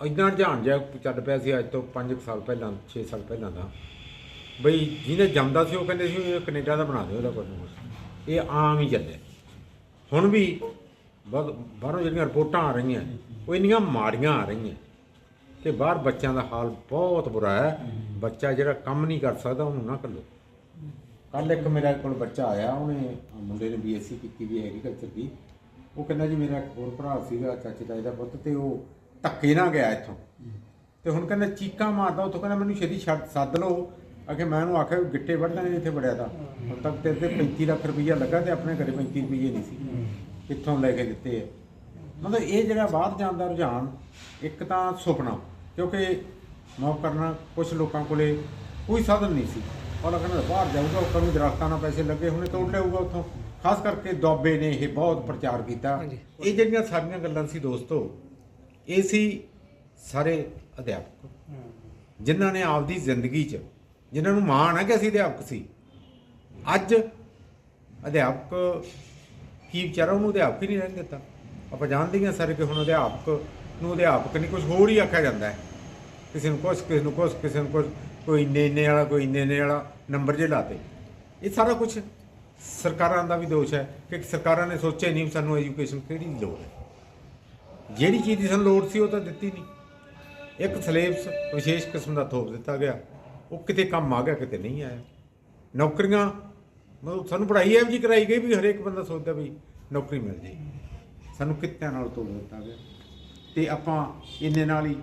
ਇਦਾਂ ਰੁਝਾਨ ਜਿਹਾ ਚੱਲ ਪਿਆ ਸੀ ਅੱਜ ਤੋਂ 5 ਸਾਲ ਪਹਿਲਾਂ 6 ਸਾਲ ਪਹਿਲਾਂ ਦਾ। ਬਈ ਜਿਹਨੇ ਜੰਮਦਾ ਸੀ ਉਹ ਕਹਿੰਦੇ ਸੀ ਇਹ ਕੈਨੇਡਾ ਦਾ ਬਣਾ ਦਿਓ ਉਹਦਾ ਕੁਝ ਕੁਛ। ਇਹ ਆਮ ਹੀ ਚੱਲਿਆ। ਹੁਣ ਵੀ ਬਹੁਤ ਬਾਹਰੋਂ ਜਿਹੜੀਆਂ ਰਿਪੋਰਟਾਂ ਆ ਰਹੀਆਂ ਉਹ ਇੰਨੀਆਂ ਮਾੜੀਆਂ ਆ ਰਹੀਆਂ। ਕਿ ਬਾਹਰ ਬੱਚਿਆਂ ਦਾ ਹਾਲ ਬਹੁਤ ਬੁਰਾ ਹੈ। ਬੱਚਾ ਜਿਹੜਾ ਕੰਮ ਨਹੀਂ ਕਰ ਸਕਦਾ, ਉਹਨੂੰ ਨਾ ਕੱਲੋ ਕੱਲ ਇੱਕ ਮੇਰੇ ਕੋਲ ਬੱਚਾ ਆਇਆ, ਉਹਨੇ ਮੁੰਡੇ ਨੇ ਬੀਐਸਸੀ ਕੀਤੀ ਵੀ ਐਗਰੀਕਲਚਰ ਦੀ। ਉਹ ਕਹਿੰਦਾ ਜੀ, ਮੇਰਾ ਇੱਕ ਹੋਰ ਭਰਾ ਸੀਗਾ, ਚਾਚੇ ਤਾਏ ਦਾ ਪੁੱਤ, ਤੇ ਉਹ ਧੱਕੇ ਨਾ ਗਿਆ ਇੱਥੋਂ। ਤੇ ਹੁਣ ਕਹਿੰਦਾ, ਚੀਕਾਂ ਮਾਰਦਾ, ਉੱਥੋਂ ਕਹਿੰਦਾ, ਮੈਨੂੰ ਛੇਤੀ ਛੱਡ, ਸੱਦ ਲਓ। ਅਗੇ ਮੈਂ ਉਹਨੂੰ ਆਖਿਆ ਗਿੱਟੇ ਵੱਢਣਾ ਨਹੀਂ ਇੱਥੇ ਵੜਿਆ ਤਾਂ ਹੁਣ ਤੱਕ ਤੇਰੇ ਤੇ 35 ਲੱਖ ਰੁਪਈਆ ਲੱਗਾ ਤੇ ਆਪਣੇ ਘਰੇ 35 ਰੁਪਈਏ ਨਹੀਂ ਸੀ। ਕਿੱਥੋਂ ਲੈ ਕੇ ਦਿੱਤੇ ਆ। ਮਤਲਬ ਇਹ ਜਿਹੜਾ ਬਾਹਰ ਜਾਣ ਦਾ ਰੁਝਾਨ, ਇੱਕ ਤਾਂ ਸੁਪਨਾ। ਕਿਉਂਕਿ ਮਾਫ ਕਰਨਾ ਕੁਝ ਲੋਕਾਂ ਕੋਲੇ ਕੋਈ ਸਾਧਨ ਨਹੀਂ ਸੀ। ਔਰ ਕਹਿੰਦਾ ਬਾਹਰ ਜਾਊਗਾ ਉੱਪਰ ਨੂੰ ਦਰਖਤਾਂ ਨਾਲ ਪੈਸੇ ਲੱਗੇ ਹੁਣੇ ਤੋੜ ਲਿਆਊਗਾ ਉੱਥੋਂ। ਖਾਸ ਕਰਕੇ ਦੁਆਬੇ ਨੇ ਇਹ ਬਹੁਤ ਪ੍ਰਚਾਰ ਕੀਤਾ। ਇਹ ਜਿਹੜੀਆਂ ਸਾਰੀਆਂ ਗੱਲਾਂ ਸੀ ਦੋਸਤੋ ਇਹ ਸੀ ਸਾਰੇ ਅਧਿਆਪਕ ਜਿਨ੍ਹਾਂ ਨੇ ਆਪਦੀ ਜ਼ਿੰਦਗੀ 'ਚ ਜਿਨ੍ਹਾਂ ਨੂੰ ਮਾਣ ਹੈ ਕਿ ਅਸੀਂ ਅਧਿਆਪਕ ਸੀ। ਅੱਜ ਅਧਿਆਪਕ ਕੀ ਵਿਚਾਰਾ ਉਹਨੂੰ ਅਧਿਆਪਕ ਹੀ ਨਹੀਂ ਰਹਿਣ ਦਿੱਤਾ। ਆਪਾਂ ਜਾਣਦੇ ਹਾਂ ਸਾਰੇ ਕਿ ਹੁਣ ਅਧਿਆਪਕ ਨੂੰ ਅਧਿਆਪਕ ਨਹੀਂ ਕੁਝ ਹੋਰ ਹੀ ਆਖਿਆ ਜਾਂਦਾ ਹੈ। ਕਿਸੇ ਨੂੰ ਕੁਛ, ਕਿਸੇ ਨੂੰ ਕੁਛ, ਕਿਸੇ ਨੂੰ ਕੁਛ, ਕੋਈ ਇੰਨੇ ਇੰਨੇ ਵਾਲਾ, ਕੋਈ ਇੰਨੇ ਇੰਨੇ ਵਾਲਾ, ਨੰਬਰ ਜੇ ਲਾਤੇ। ਇਹ ਸਾਰਾ ਕੁਝ ਸਰਕਾਰਾਂ ਦਾ ਵੀ ਦੋਸ਼ ਹੈ ਕਿ ਸਰਕਾਰਾਂ ਨੇ ਸੋਚਿਆ ਨਹੀਂ ਵੀ ਸਾਨੂੰ ਐਜੂਕੇਸ਼ਨ ਕਿਹੜੀ ਲੋੜ ਹੈ। ਜਿਹੜੀ ਚੀਜ਼ ਦੀ ਸਾਨੂੰ ਲੋੜ ਸੀ ਉਹ ਤਾਂ ਦਿੱਤੀ ਨਹੀਂ। ਇੱਕ ਸਿਲੇਬਸ ਵਿਸ਼ੇਸ਼ ਕਿਸਮ ਦਾ ਥੋਪ ਦਿੱਤਾ ਗਿਆ। ਉਹ ਕਿਤੇ ਕੰਮ ਆ ਗਿਆ, ਕਿਤੇ ਨਹੀਂ ਆਇਆ। ਨੌਕਰੀਆਂ, ਮਤਲਬ ਸਾਨੂੰ ਪੜ੍ਹਾਈ ਇਹੋ ਜਿਹੀ ਕਰਾਈ ਗਈ ਵੀ ਹਰੇਕ ਬੰਦਾ ਸੋਚਦਾ ਵੀ ਨੌਕਰੀ ਮਿਲ ਜੇ। ਸਾਨੂੰ ਕਿੱਤਿਆਂ ਨਾਲ ਤੋੜ ਦਿੱਤਾ ਗਿਆ। ਤੇ ਆਪਾਂ ਇੰਨੇ ਨਾਲ ਹੀ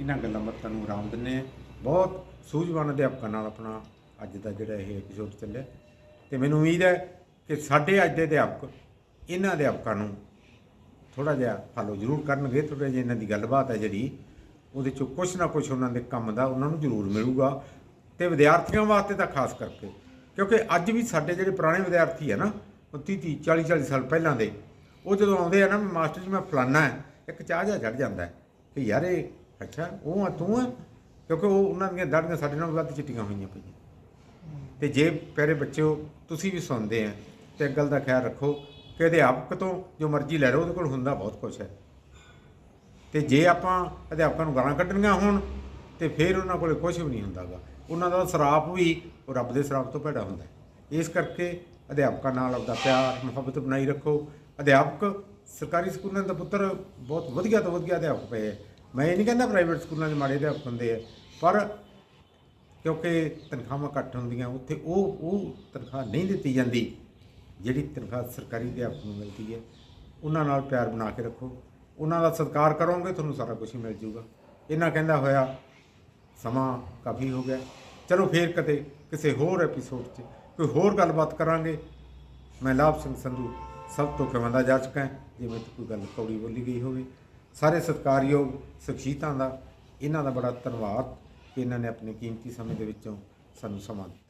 ਇਹਨਾਂ ਗੱਲਾਂ ਬਾਤਾਂ ਨੂੰ ਆਰਾਮ ਦਿੰਨੇ ਆ ਬਹੁਤ ਸੂਝਵਾਨ ਅਧਿਆਪਕਾਂ ਨਾਲ ਆਪਣਾ ਅੱਜ ਦਾ ਜਿਹੜਾ ਇਹ ਐਪੀਸੋਡ ਚੱਲਿਆ। ਤੇ ਮੈਨੂੰ ਉਮੀਦ ਹੈ ਕਿ ਸਾਡੇ ਅੱਜ ਦੇ ਅਧਿਆਪਕ ਇਹਨਾਂ ਅਧਿਆਪਕਾਂ ਨੂੰ ਥੋੜਾ ਜਿਹਾ ਫਾਲੋ ਜ਼ਰੂਰ ਕਰਨਗੇ ਥੋੜਾ ਜਿਹਾ ਇਹਨਾਂ ਦੀ ਗੱਲਬਾਤ ਹੈ ਜਿਹੜੀ, ਉਹਦੇ ਚੋਂ ਕੁਝ ਨਾ ਕੁਝ ਉਹਨਾਂ ਦੇ ਕੰਮ ਦਾ ਉਹਨਾਂ ਨੂੰ ਜ਼ਰੂਰ ਮਿਲੂਗਾ। ਤੇ ਵਿਦਿਆਰਥੀਆਂ ਵਾਸਤੇ ਤਾਂ ਖਾਸ ਕਰਕੇ, ਕਿਉਂਕਿ ਅੱਜ ਵੀ ਸਾਡੇ ਜਿਹੜੇ ਪੁਰਾਣੇ ਵਿਦਿਆਰਥੀ ਹੈ ਨਾ, ਉਹ 30 30 40 40 ਸਾਲ ਪਹਿਲਾਂ ਦੇ, ਉਹ ਜਦੋਂ ਆਉਂਦੇ ਆ ਨਾ, ਮਾਸਟਰ ਜੀ ਮੈਂ ਫਲਾਨਾ ਹੈ, ਇੱਕ ਚਾਹ ਜਿਹਾ ਚੜ ਜਾਂਦਾ ਕਿ ਯਾਰ ਇਹ ਅੱਛਾ, ਉਹ ਆ, ਤੂੰ ਆ, ਕਿਉਂਕਿ ਉਹ ਉਹਨਾਂ ਦੀਆਂ ਦਾੜੀਆਂ ਸਾਡੇ ਨਾਲੋਂ ਵੱਧ ਚਿੱਟੀਆਂ ਹੋਈਆਂ ਪਈਆਂ। ਤੇ ਜੇ ਪਿਆਰੇ ਬੱਚਿਓ, ਤੁਸੀਂ ਵੀ ਸੁਣਦੇ ਆ, ਤੇ ਇੱਕ ਗੱਲ ਦਾ ਖਿਆਲ ਰੱਖੋ ਕਿ ਅਧਿਆਪਕ ਤੋਂ ਜੋ ਮਰਜ਼ੀ ਲੈ ਲਓ, ਉਹਦੇ ਕੋਲ ਹੁੰਦਾ ਬਹੁਤ ਕੁਝ ਹੈ। ਤੇ ਜੇ ਆਪਾਂ ਅਧਿਆਪਕਾਂ ਨੂੰ ਗਾਲਾਂ ਕੱਢਣੀਆਂ ਹੋਣ, ਤੇ ਫਿਰ ਉਹਨਾਂ ਕੋਲੇ ਕੁਝ ਵੀ ਨਹੀਂ ਹੁੰਦਾਗਾ। ਉਹਨਾਂ ਦਾ ਸਰਾਪ ਵੀ ਉਹ ਰੱਬ ਦੇ ਸਰਾਪ ਤੋਂ ਭੈੜਾ ਹੁੰਦਾ ਇਸ ਕਰਕੇ ਅਧਿਆਪਕਾਂ ਨਾਲ ਆਪਦਾ ਪਿਆਰ, ਮੁਹੱਬਤ ਬਣਾਈ ਰੱਖੋ। ਅਧਿਆਪਕ ਸਰਕਾਰੀ ਸਕੂਲਾਂ ਦਾ ਪੁੱਤਰ ਬਹੁਤ ਵਧੀਆ ਤੋਂ ਵਧੀਆ ਅਧਿਆਪਕ ਪਏ ਹੈ। ਮੈਂ ਇਹ ਨਹੀਂ ਕਹਿੰਦਾ ਪ੍ਰਾਈਵੇਟ ਸਕੂਲਾਂ 'ਚ ਮਾੜੇ ਅਧਿਆਪਕ ਹੁੰਦੇ ਆ, ਪਰ ਕਿਉਂਕਿ ਤਨਖਾਹਾਂ ਘੱਟ ਹੁੰਦੀਆਂ, ਉੱਥੇ ਉਹ ਉਹ ਤਨਖਾਹ ਨਹੀਂ ਦਿੱਤੀ ਜਾਂਦੀ, ਜਿਹੜੀ ਤਨਖਾਹ ਸਰਕਾਰੀ ਅਧਿਆਪਕ ਨੂੰ ਮਿਲਦੀ ਹੈ। ਉਹਨਾਂ ਨਾਲ ਪਿਆਰ ਬਣਾ ਕੇ ਰੱਖੋ। ਉਹਨਾਂ ਦਾ ਸਤਿਕਾਰ ਕਰੋਗੇ, ਤੁਹਾਨੂੰ ਸਾਰਾ ਕੁਝ ਮਿਲ ਜਾਊਗਾ। ਇਹਨਾਂ ਕਹਿੰਦਾ ਹੋਇਆ, ਸਮਾਂ ਕਾਫੀ ਹੋ ਗਿਆ। ਚਲੋ ਫੇਰ ਕਦੇ ਕਿਸੇ ਹੋਰ ਐਪੀਸੋਡ 'ਚ ਕੋਈ ਹੋਰ ਗੱਲਬਾਤ ਕਰਾਂਗੇ। ਮੈਂ ਲਾਭ ਸਿੰਘ ਸੰਧੂ ਸਭ ਤੋਂ ਖਿਮੰਦਾ ਜਾ ਚੁੱਕਾ ਹਾਂ, ਜਿਵੇਂ ਕੋਈ ਗੱਲ ਕੌੜੀ ਬੋਲੀ ਗਈ ਹੋਵੇ। ਸਾਰੇ ਸਤਿਕਾਰਯੋਗ ਸ਼ਖਸੀਅਤਾਂ ਦਾ ਇਹਨਾਂ ਦਾ ਬੜਾ ਧੰਨਵਾਦ ਕਿ ਇਹਨਾਂ ਨੇ ਆਪਣੇ ਕੀਮਤੀ ਸਮੇਂ ਦੇ ਵਿੱਚੋਂ ਸਾਨੂੰ ਸਮਾਂ ਦਿੱਤਾ।